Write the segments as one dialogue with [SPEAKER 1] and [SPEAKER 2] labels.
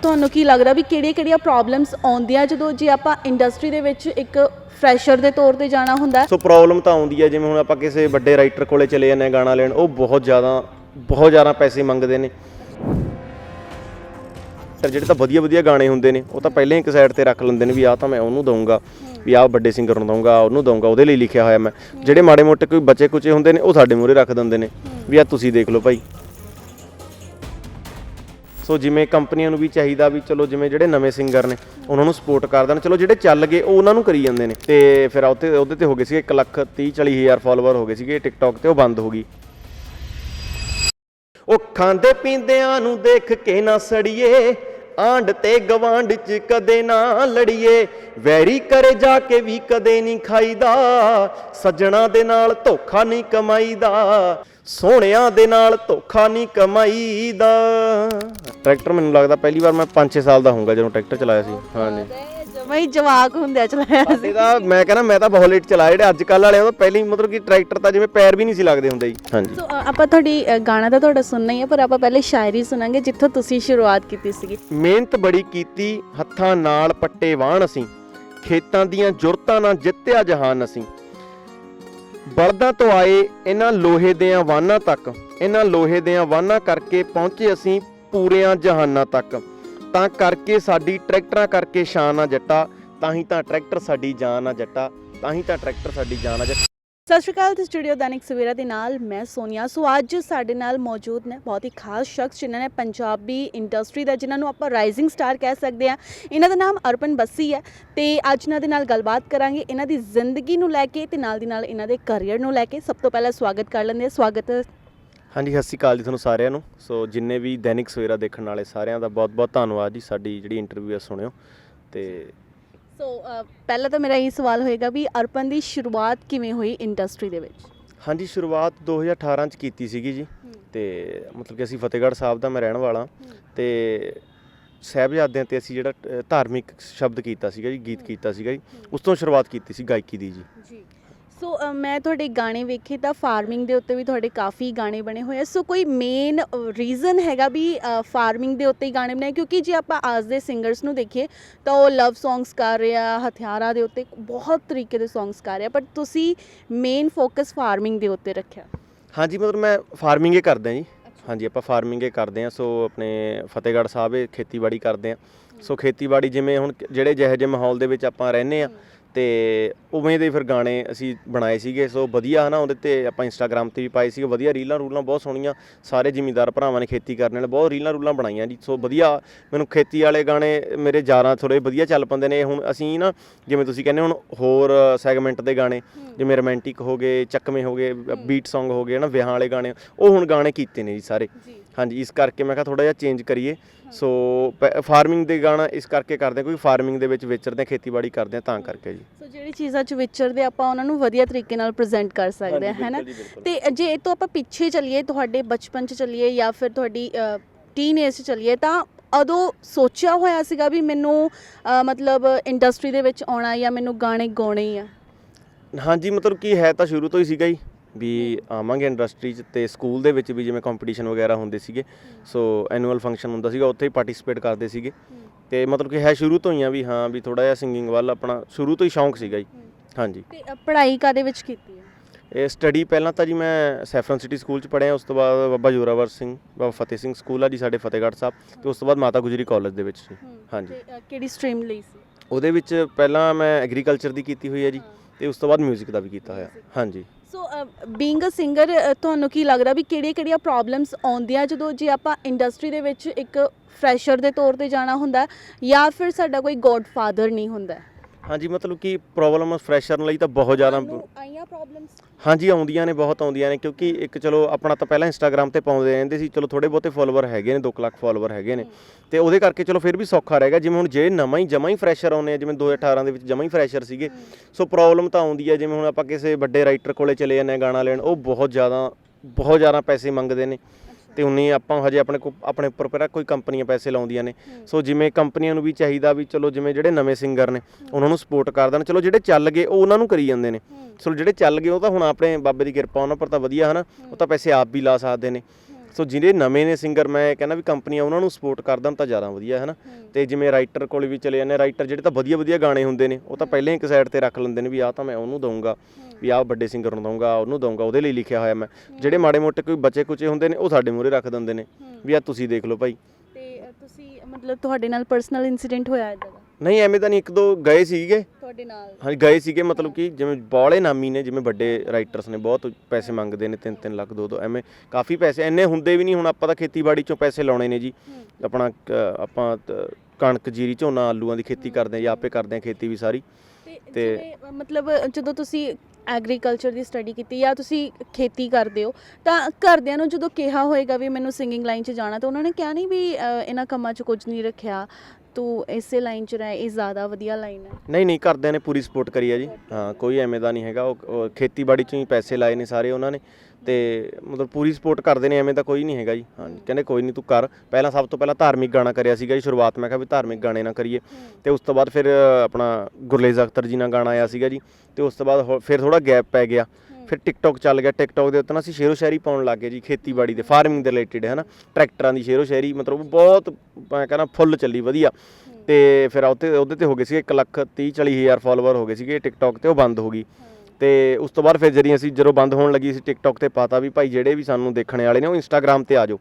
[SPEAKER 1] ਤੁਹਾਨੂੰ ਕੀ ਲੱਗਦਾ ਵੀ ਕਿਹੜੀਆਂ-ਕਿਹੜੀਆਂ ਪ੍ਰੋਬਲਮਸ ਆਉਂਦੀਆਂ ਜਦੋਂ ਜੇ ਆਪਾਂ ਇੰਡਸਟਰੀ ਦੇ ਵਿੱਚ ਇੱਕ ਫਰੈਸ਼ਰ ਦੇ ਤੌਰ ਤੇ ਜਾਣਾ ਹੁੰਦਾ?
[SPEAKER 2] ਸੋ ਪ੍ਰੋਬਲਮ ਤਾਂ ਆਉਂਦੀ ਹੈ ਜਿਵੇਂ ਹੁਣ ਆਪਾਂ ਕਿਸੇ ਵੱਡੇ ਰਾਈਟਰ ਕੋਲੇ ਚਲੇ ਜਾਂਦੇ ਹਾਂ ਗਾਣਾ ਲੈਣ, ਉਹ ਬਹੁਤ ਜ਼ਿਆਦਾ ਬਹੁਤ ਜ਼ਿਆਦਾ ਪੈਸੇ ਮੰਗਦੇ ਨੇ। ਤੇ ਜਿਹੜੇ ਤਾਂ ਵਧੀਆ ਵਧੀਆ ਗਾਣੇ ਹੁੰਦੇ ਨੇ, ਉਹ ਤਾਂ ਪਹਿਲਾਂ ਹੀ ਇੱਕ ਸਾਈਡ ਤੇ ਰੱਖ ਲੈਂਦੇ ਨੇ ਵੀ ਆਹ ਤਾਂ ਮੈਂ ਉਹਨੂੰ ਦਊਂਗਾ, ਵੀ ਆਹ ਵੱਡੇ ਸਿੰਗਰ ਨੂੰ ਦਊਂਗਾ ਉਹਨੂੰ ਦਊਂਗਾ, ਉਹਦੇ ਲਈ ਲਿਖਿਆ ਹੋਇਆ ਮੈਂ। ਜਿਹੜੇ ਮਾੜੇ ਮੋਟੇ ਕੋਈ ਬੱਚੇ ਕੁਚੇ ਹੁੰਦੇ ਨੇ, ਉਹ ਸਾਡੇ ਮੂਹਰੇ ਰੱਖ ਦਿੰਦੇ ਨੇ, ਵੀ ਆ ਤੁਸੀਂ ਦੇਖ ਲਓ ਭਾਈ। ਸੋ ਜਿਵੇਂ ਕੰਪਨੀਆਂ ਨੂੰ ਵੀ ਚਾਹੀਦਾ ਵੀ ਚਲੋ ਜਿਵੇਂ ਜਿਹੜੇ ਨਵੇਂ ਸਿੰਗਰ ਨੇ, ਉਹਨਾਂ ਨੂੰ ਸਪੋਰਟ ਕਰ ਦੇਣ। ਚਲੋ ਜਿਹੜੇ ਚੱਲ ਗਏ, ਉਹ ਉਹਨਾਂ ਨੂੰ ਕਰੀ ਜਾਂਦੇ ਨੇ। ਤੇ ਫਿਰ ਉੱਤੇ ਉਹਦੇ ਤੇ ਹੋ ਗਏ ਸੀਗੇ 1 ਲੱਖ 30 40 ਹਜ਼ਾਰ ਫਾਲੋਅਰ ਹੋ ਗਏ ਸੀਗੇ ਟਿਕਟੌਕ ਤੇ, ਉਹ ਬੰਦ ਹੋ ਗਈ। ਉਹ ਖਾਂਦੇ ਪੀਂਦਿਆਂ ਨੂੰ ਦੇਖ ਕੇ ਨਾ ਸੜੀਏ ਆਂਡ ਤੇ ਗਵਾਂਡ ਚ ਕਦੇ ਨਾ ਲੜੀਏ। ਵੈਰੀ ਕਰੇ ਜਾ ਕੇ ਵੀ ਕਦੇ ਨਹੀਂ ਖਾਈਦਾ। ਸੱਜਣਾ ਦੇ ਨਾਲ ਧੋਖਾ ਨਹੀਂ ਕਮਾਈਦਾ। ਸੋਹਣਿਆਂ ਦੇ ਨਾਲ ਧੋਖਾ ਨਹੀਂ ਕਮਾਈਦਾ। ਟਰੈਕਟਰ ਮੈਨੂੰ ਲੱਗਦਾ ਪਹਿਲੀ ਵਾਰ ਮੈਂ 5-6 ਸਾਲ ਦਾ ਹੋਊਗਾ ਜਦੋਂ ਟਰੈਕਟਰ ਚਲਾਇਆ ਸੀ। ਹਾਂਜੀ।
[SPEAKER 1] ਹੀ ਜਵਾਕ ਹੁੰਦਿਆ ਚਲਾਇਆ ਸੀ।
[SPEAKER 2] ਇਹਦਾ ਮੈਂ ਕਹਿੰਦਾ ਮੈਂ ਤਾਂ ਬਹੁਤ ਲੇਟ ਚਲਾਇਆ ਜਿਹੜੇ ਅੱਜ ਕੱਲ ਵਾਲੇ ਉਹ ਪਹਿਲੀ ਮਤਲਬ ਕਿ ਟਰੈਕਟਰ ਤਾਂ ਜਿਵੇਂ ਪੈਰ ਵੀ ਨਹੀਂ ਸੀ ਲੱਗਦੇ ਹੁੰਦੇ ਜੀ। ਹਾਂਜੀ।
[SPEAKER 1] ਸੋ ਅ, ਆਪਾਂ ਤੁਹਾਡੀ ਅ, ਗਾਣਾ ਤਾਂ ਤੁਹਾਡਾ ਸੁਣਨਾ ਹੀ ਹੈ ਪਰ ਆਪਾਂ ਪਹਿਲੇ ਸ਼ਾਇਰੀ ਸੁਣਾਂਗੇ ਜਿੱਥੋਂ ਤੁਸੀਂ ਸ਼ੁਰੂਆਤ ਕੀਤੀ ਸੀਗੀ।
[SPEAKER 2] ਮਿਹਨਤ ਬੜੀ ਕੀਤੀ ਹੱਥਾਂ ਨਾਲ ਪੱਟੇ ਵਾਹਣ ਅਸੀਂ ਖੇਤਾਂ ਦੀਆਂ ਜੁਰਤਾਂ ਨਾਲ ਜਿੱਤਿਆ ਜਹਾਨ ਅਸੀਂ। ਬਲਦਾਂ ਤੋਂ ਆਏ ਇਹਨਾਂ ਲੋਹੇ ਦੀਆਂ ਵਾਹਨਾਂ ਤੱਕ ਇਹਨਾਂ ਲੋਹੇ ਦੀਆਂ ਵਾਹਨਾਂ ਕਰਕੇ ਪਹੁੰਚੇ ਅਸੀਂ ਪੂਰਿਆਂ ਜਹਾਨਾਂ ਤੱਕ। ਤਾਂ ਕਰਕੇ ਸਾਡੀ ਟਰੈਕਟਰਾਂ ਕਰਕੇ ਸ਼ਾਨ ਆ ਜੱਟਾ, ਤਾਂ ਹੀ ਤਾਂ ਟਰੈਕਟਰ ਸਾਡੀ ਜਾਨ ਆ ਜੱਟਾ, ਤਾਂ ਹੀ ਤਾਂ ਟਰੈਕਟਰ ਸਾਡੀ ਜਾਨ ਆ ਜੱਟਾ।
[SPEAKER 1] ਸਤਿ ਸ਼੍ਰੀ ਅਕਾਲ ਤੇ ਸਟੂਡੀਓ ਦੈਨਿਕ ਸਵੇਰਾ ਦੇ ਨਾਲ, ਮੈਂ ਸੋਨੀਆ। ਸੋ ਅੱਜ ਸਾਡੇ ਨਾਲ ਮੌਜੂਦ ਨੇ ਬਹੁਤ ਹੀ ਖਾਸ ਸ਼ਖਸ ਜਿਨ੍ਹਾਂ ਨੇ ਪੰਜਾਬੀ ਇੰਡਸਟਰੀ ਦਾ, ਜਿਨ੍ਹਾਂ ਨੂੰ ਆਪਾਂ ਰਾਈਜ਼ਿੰਗ ਸਟਾਰ ਕਹਿ ਸਕਦੇ ਹਾਂ। ਇਹਨਾਂ ਦਾ ਨਾਮ ਅਰਪਨ ਬੱਸੀ ਹੈ ਤੇ ਅੱਜ ਇਹਨਾਂ ਦੇ ਨਾਲ ਗੱਲਬਾਤ ਕਰਾਂਗੇ ਇਹਨਾਂ ਦੀ ਜ਼ਿੰਦਗੀ ਨੂੰ ਲੈ ਕੇ ਤੇ ਨਾਲ ਦੀ ਨਾਲ ਇਹਨਾਂ ਦੇ ਕੈਰੀਅਰ ਨੂੰ ਲੈ ਕੇ। ਸਭ ਤੋਂ ਪਹਿਲਾਂ ਸਵਾਗਤ ਕਰ ਲੈਂਦੇ ਹਾਂ। ਸਵਾਗਤ
[SPEAKER 2] ਹਾਂਜੀ ਸਤਿ ਸ਼੍ਰੀ ਅਕਾਲ ਜੀ ਤੁਹਾਨੂੰ ਸਾਰਿਆਂ ਨੂੰ। ਸੋ ਜਿੰਨੇ ਵੀ ਦੈਨਿਕ ਸਵੇਰਾ ਦੇਖਣ ਵਾਲੇ ਸਾਰਿਆਂ ਦਾ ਬਹੁਤ-ਬਹੁਤ ਧੰਨਵਾਦ ਜੀ ਸਾਡੀ ਜਿਹੜੀ ਇੰਟਰਵਿਊ ਆ ਸੁਣਿਓ। ਤੇ
[SPEAKER 1] ਸੋ ਅ, ਪਹਿਲਾਂ ਤਾਂ ਮੇਰਾ ਇਹ ਸਵਾਲ ਹੋਏਗਾ ਵੀ ਅਰਪਨ ਦੀ ਸ਼ੁਰੂਆਤ ਕਿਵੇਂ ਹੋਈ ਇੰਡਸਟਰੀ ਦੇ ਵਿੱਚ?
[SPEAKER 2] ਹਾਂਜੀ ਸ਼ੁਰੂਆਤ 2018 ਚ ਕੀਤੀ ਸੀਗੀ ਜੀ। ਤੇ ਮਤਲਬ ਕਿ ਅਸੀਂ ਫਤਿਹਗੜ੍ਹ ਸਾਹਿਬ ਦਾ ਮੈਂ ਰਹਿਣ ਵਾਲਾ। ਤੇ ਸਾਹਿਬਜ਼ਾਦਿਆਂ ਤੇ ਅਸੀਂ ਜਿਹੜਾ ਅ, ਧਾਰਮਿਕ ਸ਼ਬਦ ਕੀਤਾ ਸੀਗਾ ਜੀ ਗੀਤ ਕੀਤਾ ਸੀਗਾ ਜੀ। ਉਸ ਤੋਂ ਸ਼ੁਰੂਆਤ ਕੀਤੀ ਸੀ ਗਾਇਕੀ ਦੀ ਜੀ।
[SPEAKER 1] ਜੀ। ਸੋ ਅ, ਮੈਂ ਤੁਹਾਡੇ ਗਾਣੇ ਵੇਖੇ ਤਾਂ ਫਾਰਮਿੰਗ ਦੇ ਉੱਤੇ ਵੀ ਤੁਹਾਡੇ ਕਾਫੀ ਗਾਣੇ ਬਣੇ ਹੋਏ ਆ। ਸੋ ਕੋਈ ਮੇਨ ਰੀਜ਼ਨ ਹੈਗਾ ਵੀ ਫਾਰਮਿੰਗ ਦੇ ਉੱਤੇ ਹੀ ਗਾਣੇ ਬਣਾਏ? ਕਿਉਂਕਿ ਜੇ ਆਪਾਂ ਅੱਜ ਦੇ ਸਿੰਗਰਸ ਨੂੰ ਦੇਖੀਏ ਤਾਂ ਉਹ ਲਵ ਸੌਂਗਸ ਕਰ ਰਿਹਾ ਹਥਿਆਰਾਂ ਦੇ ਉੱਤੇ ਬਹੁਤ ਤਰੀਕੇ ਦੇ ਸੌਂਗਸ ਕਰ ਰਿਹਾ ਬਟ ਤੁਸੀਂ ਮੇਨ ਫੋਕਸ ਫਾਰਮਿੰਗ ਦੇ ਉੱਤੇ ਰੱਖਿਆ।
[SPEAKER 2] ਹਾਂਜੀ ਮਤਲਬ ਮੈਂ ਫਾਰਮਿੰਗ ਹੀ ਕਰਦਾ ਜੀ। ਹਾਂਜੀ ਆਪਾਂ ਫਾਰਮਿੰਗ ਹੀ ਕਰਦੇ ਆ। ਸੋ ਆਪਣੇ ਫਤਿਹਗੜ੍ਹ ਸਾਹਿਬ ਇਹ ਖੇਤੀਬਾੜੀ ਕਰਦੇ ਆ। ਸੋ ਖੇਤੀਬਾੜੀ ਜਿਵੇਂ ਹੁਣ ਜਿਹੜੇ ਜਿਹੇ ਜਿਹੇ ਮਾਹੌਲ ਦੇ ਵਿੱਚ ਆਪਾਂ ਰਹਿੰਦੇ ਆ ਤੇ ਉਵੇਂ ਦੇ ਫਿਰ ਗਾਣੇ ਅਸੀਂ ਬਣਾਏ ਸੀਗੇ ਸੋ ਵਧੀਆ ਹਨਾ ਉਹਦੇ ਤੇ ਆਪਾਂ ਇੰਸਟਾਗ੍ਰam ਤੇ ਵੀ ਪਾਏ ਸੀਗੇ ਵਧੀਆ ਰੀਲਾਂ ਰੂਲਾਂ ਬਹੁਤ ਸੋਹਣੀਆਂ ਸਾਰੇ ਜ਼ਿਮੀਂਦਾਰ ਭਰਾਵਾਂ ਨੇ ਖੇਤੀ ਕਰਨ ਵਾਲੇ ਬਹੁਤ ਰੀਲਾਂ ਰੂਲਾਂ ਬਣਾਈਆਂ ਜੀ ਸੋ ਵਧੀਆ ਮੈਨੂੰ ਖੇਤੀ ਵਾਲੇ ਗਾਣੇ ਮੇਰੇ ਯਾਰਾਂ ਥੋੜੇ ਵਧੀਆ ਚੱਲ ਪੰਦੇ ਨੇ ਹੁਣ ਅਸੀਂ ਨਾ ਜਿਵੇਂ ਤੁਸੀਂ ਕਹਿੰਦੇ ਹੁਣ ਹੋਰ ਸੈਗਮੈਂਟ ਦੇ ਗਾਣੇ ਜਿਵੇਂ ਰੋਮਾਂਟਿਕ ਹੋ ਗਏ ਚੱਕਵੇਂ ਹੋ ਗਏ ਬੀਟ Song ਹੋ ਗਏ ਨਾ ਵਿਆਹਾਂ ਵਾਲੇ ਗਾਣੇ ਉਹ ਹੁਣ ਗਾਣੇ ਕੀਤੇ ਨੇ ਜੀ ਸਾਰੇ।
[SPEAKER 1] ਜੀ।
[SPEAKER 2] ਹਾਂਜੀ ਇਸ ਕਰਕੇ ਮੈਂ ਕਿਹਾ ਥੋੜਾ ਜਿਹਾ ਚੇਂਜ ਕਰੀਏ। ਸੋ ਫਾਰਮਿੰਗ ਦੇ ਗਾਣਾ ਇਸ ਕਰਕੇ ਕਰਦੇ ਕਿਉਂਕਿ ਫਾਰਮਿੰਗ ਦੇ ਵਿੱਚ ਵਿਚਰਦੇ ਖੇਤੀਬਾੜੀ ਕਰਦੇ ਹਾਂ ਤਾਂ ਕਰਕੇ ਜੀ।
[SPEAKER 1] ਸੋ ਜਿਹੜੀ ਚੀਜ਼ਾਂ 'ਚ ਵਿਚਰਦੇ ਆਪਾਂ ਉਹਨਾਂ ਨੂੰ ਵਧੀਆ ਤਰੀਕੇ ਨਾਲ ਪ੍ਰੈਜ਼ੈਂਟ ਕਰ ਸਕਦੇ ਹਾਂ ਹੈ ਨਾ ਤੇ ਜੇ ਇਹ ਤੋਂ ਆਪਾਂ ਪਿੱਛੇ ਚੱਲੀਏ ਤੁਹਾਡੇ ਬਚਪਨ 'ਚ ਚੱਲੀਏ ਜਾਂ ਫਿਰ ਤੁਹਾਡੀ ਟੀਨ ਏਜ 'ਚ ਚੱਲੀਏ ਤਾਂ ਉਦੋਂ ਸੋਚਿਆ ਹੋਇਆ ਸੀਗਾ ਵੀ ਮੈਨੂੰ ਮਤਲਬ ਇੰਡਸਟਰੀ ਦੇ ਵਿੱਚ ਆਉਣਾ ਜਾਂ ਮੈਨੂੰ ਗਾਣੇ ਗਾਉਣੇ ਆ?
[SPEAKER 2] ਹਾਂਜੀ ਮਤਲਬ ਕੀ ਹੈ ਤਾਂ ਸ਼ੁਰੂ ਤੋਂ ਹੀ ਸੀਗਾ ਜੀ। ਵੀ ਆਵਾਂਗੇ ਇੰਡਸਟਰੀ 'ਚ ਤੇ ਸਕੂਲ ਦੇ ਵਿੱਚ ਵੀ ਜਿਵੇਂ ਕੰਪੀਟੀਸ਼ਨ ਵਗੈਰਾ ਹੁੰਦੇ ਸੀਗੇ ਸੋ ਐਨੂਅਲ ਫੰਕਸ਼ਨ ਹੁੰਦਾ ਸੀਗਾ ਉੱਥੇ ਹੀ ਪਾਰਟਿਸਿਪੇਟ ਕਰਦੇ ਸੀਗੇ। ਤੇ ਮਤਲਬ ਕਿ ਹੈ ਸ਼ੁਰੂ ਤੋਂ ਹੀ ਆ ਵੀ ਹਾਂ ਵੀ ਥੋੜਾ ਜਿਹਾ ਸਿੰਗਿੰਗ ਵੱਲ ਆਪਣਾ ਸ਼ੁਰੂ ਤੋਂ ਹੀ ਸ਼ੌਂਕ ਸੀਗਾ ਜੀ। ਹਾਂਜੀ।
[SPEAKER 1] ਤੇ ਅ, ਪੜ੍ਹਾਈ ਕਾਦੇ ਵਿੱਚ ਕੀਤੀ ਹੈ?
[SPEAKER 2] ਇਹ ਸਟੱਡੀ ਪਹਿਲਾਂ ਤਾਂ ਜੀ ਮੈਂ ਸੈਫਰਨ ਸਿਟੀ ਸਕੂਲ ਚ ਪੜ੍ਹਿਆ ਉਸ ਤੋਂ ਬਾਅਦ ਬਾਬਾ ਜੋਰਾਵਰ ਸਿੰਘ ਬਾਬਾ ਫਤਿਹ ਸਿੰਘ ਸਕੂਲ ਆ ਜੀ ਸਾਡੇ ਫਤਿਹਗੜ੍ਹ ਸਾਹਿਬ ਤੇ ਉਸ ਤੋਂ ਬਾਅਦ ਮਾਤਾ ਗੁਜਰੀ ਕਾਲਜ ਦੇ ਵਿੱਚ ਜੀ। ਹਾਂਜੀ।
[SPEAKER 1] ਤੇ ਅ, ਕਿਹੜੀ ਸਟਰੀਮ ਲਈ ਸੀ?
[SPEAKER 2] ਉਹਦੇ ਵਿੱਚ ਪਹਿਲਾਂ ਮੈਂ ਐਗਰੀਕਲਚਰ ਦੀ ਕੀਤੀ ਹੋਈ ਹੈ ਜੀ ਤੇ ਉਸ ਤੋਂ ਬਾਅਦ 뮤직 ਦਾ ਵੀ ਕੀਤਾ ਹੋਇਆ। ਹਾਂਜੀ।
[SPEAKER 1] ਸੋ ਬੀਇੰਗ ਅ ਸਿੰਗਰ ਤੁਹਾਨੂੰ ਕੀ ਲੱਗਦਾ ਵੀ ਕਿਹੜੀਆਂ-ਕਿਹੜੀਆਂ ਪ੍ਰੋਬਲਮਸ ਆਉਂਦੀਆਂ ਜਦੋਂ ਜੇ ਆਪਾਂ ਇੰਡਸਟਰੀ ਦੇ ਵਿੱਚ ਇੱਕ ਫਰੈਸ਼ਰ ਦੇ ਤੌਰ ਤੇ ਜਾਣਾ ਹੁੰਦਾ ਜਾਂ ਫਿਰ ਸਾਡਾ ਕੋਈ ਗੋਡਫਾਦਰ ਨਹੀਂ ਹੁੰਦਾ?
[SPEAKER 2] ਹਾਂਜੀ ਮਤਲਬ ਕਿ ਪ੍ਰੋਬਲਮ ਫਰੈਸ਼ਰ ਲਈ ਤਾਂ ਬਹੁਤ ਜ਼ਿਆਦਾ
[SPEAKER 1] ਪ੍ਰੋਬਲਮਸ
[SPEAKER 2] ਹਾਂਜੀ, ਆਉਂਦੀਆਂ ਨੇ, ਬਹੁਤ ਆਉਂਦੀਆਂ ਨੇ, ਕਿਉਂਕਿ ਇੱਕ ਚਲੋ ਆਪਣਾ ਤਾਂ ਪਹਿਲਾਂ ਇੰਸਟਾਗ੍ਰam ਤੇ ਪਾਉਂਦੇ ਰਹਿੰਦੇ ਸੀ, ਚਲੋ ਥੋੜੇ ਬਹੁਤੇ ਫੋਲੋਵਰ ਹੈਗੇ ਨੇ 2 ਲੱਖ ਫੋਲੋਵਰ ਹੈਗੇ ਨੇ। ਤੇ ਉਹਦੇ ਕਰਕੇ ਚਲੋ ਫਿਰ ਵੀ ਸੌਖਾ ਰਹੇਗਾ ਜਿਵੇਂ ਹੁਣ ਜੇ ਨਵਾਂ ਹੀ, ਜਮਾਂ ਹੀ ਫਰੈਸ਼ਰ ਆਉਨੇ ਆ, ਜਿਵੇਂ 2018 ਦੇ ਵਿੱਚ ਜਮਾਂ ਹੀ ਫਰੈਸ਼ਰ ਸੀਗੇ। ਸੋ ਪ੍ਰੋਬਲਮ ਤਾਂ ਆਉਂਦੀ ਹੈ ਜਿਵੇਂ ਹੁਣ ਆਪਾਂ ਕਿਸੇ ਵੱਡੇ ਰਾਈਟਰ ਕੋਲੇ ਚਲੇ ਜਾਂਦੇ ਹਾਂ ਗਾਣਾ ਲੈਣ, ਉਹ ਬਹੁਤ ਜ਼ਿਆਦਾ ਬਹੁਤ ਜ਼ਿਆਦਾ ਪੈਸੇ ਮੰਗਦੇ ਨੇ। ਤੇ ਉਨੀ ਆਪਾਂ ਹਜੇ ਆਪਣੇ ਕੋ ਆਪਣੇ ਉੱਪਰ ਪਹਿਲਾਂ ਕੋਈ ਕੰਪਨੀਆਂ ਪੈਸੇ ਲਾਉਂਦੀਆਂ ਨੇ। ਸੋ ਜਿਵੇਂ ਕੰਪਨੀਆਂ ਨੂੰ ਵੀ ਚਾਹੀਦਾ ਵੀ ਚਲੋ ਜਿਵੇਂ ਜਿਹੜੇ ਨਵੇਂ ਸਿੰਗਰ ਨੇ ਉਹਨਾਂ ਨੂੰ ਸਪੋਰਟ ਕਰ ਦੇਣ। ਚਲੋ ਜਿਹੜੇ ਚੱਲ ਗਏ ਉਹ ਉਹਨਾਂ ਨੂੰ ਕਰੀ ਜਾਂਦੇ ਨੇ। ਸੋ ਜਿਹੜੇ ਚੱਲ ਗਏ ਉਹ ਤਾਂ ਹੁਣ ਆਪਣੇ ਬਾਬੇ ਦੀ ਕਿਰਪਾ ਉਹਨਾਂ ਪਰ ਤਾਂ ਵਧੀਆ ਹਨਾ ਉਹ ਤਾਂ ਪੈਸੇ ਆਪ ਵੀ ਲਾ ਸਕਦੇ ਨੇ। ਸੋ ਜਿਹੜੇ ਨਵੇਂ ਨੇ ਸਿੰਗਰ ਮੈਂ ਕਹਿੰਦਾ ਵੀ ਕੰਪਨੀਆਂ ਉਹਨਾਂ ਨੂੰ ਸਪੋਰਟ ਕਰਦਣ ਤਾਂ ਜ਼ਿਆਦਾ ਵਧੀਆ ਹੈ ਨਾ? ਤੇ ਜਿਵੇਂ ਰਾਈਟਰ ਕੋਲ ਵੀ ਚਲੇ ਜਾਂਦੇ ਰਾਈਟਰ ਜਿਹੜੇ ਤਾਂ ਵਧੀਆ ਵਧੀਆ ਗਾਣੇ ਹੁੰਦੇ ਨੇ ਉਹ ਤਾਂ ਪਹਿਲਾਂ ਹੀ ਇੱਕ ਸਾਈਡ ਤੇ ਰੱਖ ਲੈਂਦੇ ਨੇ ਵੀ ਆਹ ਤਾਂ ਮੈਂ ਉਹਨੂੰ ਦਊਂਗਾ ਵੀ ਆਹ ਵੱਡੇ ਸਿੰਗਰ ਨੂੰ ਦਊਂਗਾ ਉਹਨੂੰ ਦਊਂਗਾ ਉਹਦੇ ਲਈ ਲਿਖਿਆ ਹੋਇਆ ਮੈਂ। ਜਿਹੜੇ ਮਾੜੇ ਮੋਟੇ ਕੋਈ ਬੱਚੇ ਕੁਚੇ ਹੁੰਦੇ ਨੇ ਉਹ ਸਾਡੇ ਮੂਹਰੇ ਰੱਖ ਦਿੰਦੇ ਨੇ ਵੀ ਆ ਤੁਸੀਂ ਦੇਖ ਲਓ ਭਾਈ।
[SPEAKER 1] ਤੇ ਅ, ਤੁਸੀਂ ਮਤਲਬ ਤੁਹਾਡੇ ਨਾਲ ਪਰਸਨਲ ਇਨਸੀਡੈਂਟ ਹੋਇਆ ਇਦਾਂ ਦਾ?
[SPEAKER 2] ਨਹੀਂ ਐਵੇਂ ਤਾਂ ਨਹੀਂ ਇੱਕ ਦੋ ਗਏ ਸੀਗੇ
[SPEAKER 1] ਤੁਹਾਡੇ ਨਾਲ?
[SPEAKER 2] ਹਾਂਜੀ ਗਏ ਸੀਗੇ ਮਤਲਬ ਕਿ ਜਿਵੇਂ ਬੌਲੇ ਨਾਮੀ ਨੇ ਜਿਵੇਂ ਵੱਡੇ ਰਾਈਟਰਸ ਨੇ ਬਹੁਤ ਪੈਸੇ ਮੰਗਦੇ ਨੇ 3-3 ਲੱਖ 2-2 ਐਵੇਂ ਕਾਫੀ ਪੈਸੇ ਇੰਨੇ ਹੁੰਦੇ ਵੀ ਨਹੀਂ ਹੁਣ ਆਪਾਂ ਤਾਂ ਖੇਤੀਬਾੜੀ ਚੋਂ ਪੈਸੇ ਲਾਉਣੇ ਨੇ ਜੀ। ਆਪਣਾ ਆਪਾਂ ਕਣਕ ਜੀਰੀ ਝੋਨਾ ਆਲੂਆਂ ਦੀ ਖੇਤੀ ਕਰਦੇ ਆ ਜਾਂ ਆਪੇ ਕਰਦੇ ਆ ਖੇਤੀ ਵੀ ਸਾਰੀ।
[SPEAKER 1] ਤੇ ਮਤਲਬ ਜਦੋਂ ਤੁਸੀਂ ਐਗਰੀਕਲਚਰ ਦੀ ਸਟੱਡੀ ਕੀਤੀ ਜਾਂ ਤੁਸੀਂ ਖੇਤੀ ਕਰਦੇ ਹੋ ਤਾਂ ਘਰਦਿਆਂ ਨੂੰ ਜਦੋਂ ਕਿਹਾ ਹੋਏਗਾ ਵੀ ਮੈਨੂੰ ਸਿੰਗਿੰਗ ਲਾਈਨ 'ਚ ਜਾਣਾ ਤਾਂ ਉਹਨਾਂ ਨੇ ਕਿਹਾ ਨਹੀਂ ਵੀ ਇਹਨਾਂ ਕੰਮਾਂ 'ਚ ਕੁਝ ਨਹੀਂ ਰੱਖਿਆ। ਤੂੰ ਇਸੇ ਲਾਈਨ 'ਚ ਰਹਿ ਇਹ ਜ਼ਿਆਦਾ ਵਧੀਆ ਲਾਈਨ ਹੈ।
[SPEAKER 2] ਨਹੀਂ ਨਹੀਂ ਘਰਦਿਆਂ ਨੇ ਪੂਰੀ ਸਪੋਰਟ ਕਰੀ ਹੈ ਜੀ। ਹਾਂ ਕੋਈ ਐਵੇਂ ਦਾ ਨਹੀਂ ਹੈਗਾ। ਉਹ ਉਹ ਖੇਤੀਬਾੜੀ ਚੋਂ ਹੀ ਪੈਸੇ ਲਾਏ ਨੇ ਸਾਰੇ ਉਹਨਾਂ ਨੇ। ਤੇ ਮਤਲਬ ਪੂਰੀ ਸਪੋਰਟ ਕਰਦੇ ਨੇ ਐਵੇਂ ਤਾਂ ਕੋਈ ਨਹੀਂ ਹੈਗਾ ਜੀ। ਹਾਂ ਕਹਿੰਦੇ ਕੋਈ ਨਹੀਂ ਤੂੰ ਕਰ। ਪਹਿਲਾਂ ਸਭ ਤੋਂ ਪਹਿਲਾਂ ਧਾਰਮਿਕ ਗਾਣਾ ਕਰਿਆ ਸੀਗਾ ਜੀ ਸ਼ੁਰੂਆਤ ਮੈਂ ਕਿਹਾ ਵੀ ਧਾਰਮਿਕ ਗਾਣੇ ਨਾ ਕਰੀਏ। ਤੇ ਉਸ ਤੋਂ ਬਾਅਦ ਫਿਰ ਅ, ਆਪਣਾ ਗੁਰਲੇਜ਼ ਅਖਤਰ ਜੀ ਨਾਲ ਗਾਣਾ ਆਇਆ ਸੀਗਾ ਜੀ। ਤੇ ਉਸ ਤੋਂ ਬਾਅਦ ਹੋ- ਫਿਰ ਥੋੜਾ ਗੈਪ ਪੈ ਗਿਆ। ਫਿਰ ਟਿਕਟੌਕ ਚੱਲ ਗਿਆ। ਟਿਕਟੌਕ ਦੇ ਉੱਤੇ ਨਾ ਅਸੀਂ ਸ਼ੇਰੋ ਸ਼ਾਇਰੀ ਪਾਉਣ ਲੱਗ ਗਏ ਜੀ, ਖੇਤੀਬਾੜੀ ਦੇ ਫਾਰਮਿੰਗ ਦੇ ਰਿਲੇਟਡ ਹੈ ਨਾ ਟਰੈਕਟਰਾਂ ਦੀ ਸ਼ੇਰੋ ਸ਼ਾਇਰੀ ਮਤਲਬ ਬਹੁਤ ਮੈਂ ਕਹਿੰਦਾ ਫੁੱਲ ਚੱਲੀ, ਵਧੀਆ। ਤੇ ਫਿਰ ਉੱਤੇ ਉਹਦੇ ਤੇ ਹੋ ਗਏ ਸੀਗੇ 1 ਲੱਖ 30 40 ਹਜ਼ਾਰ ਫਾਲੋਅਰ ਹੋ ਗਏ ਸੀਗੇ ਟਿਕਟੌਕ ਤੇ, ਉਹ ਬੰਦ ਹੋ ਗਈ। ਤੇ ਉਸ ਤੋਂ ਬਾਅਦ ਫਿਰ ਜਿਹੜੀ ਅਸੀਂ ਜਦੋਂ ਬੰਦ ਹੋਣ ਲੱਗੀ ਸੀ ਟਿਕਟੌਕ ਤੇ ਪਤਾ ਵੀ ਭਾਈ ਜਿਹੜੇ ਵੀ ਸਾਨੂੰ ਦੇਖਣ ਵਾਲੇ ਨੇ, ਉਹ ਇੰਸਟਾਗ੍ਰam ਤੇ ਆ ਜਾਓ।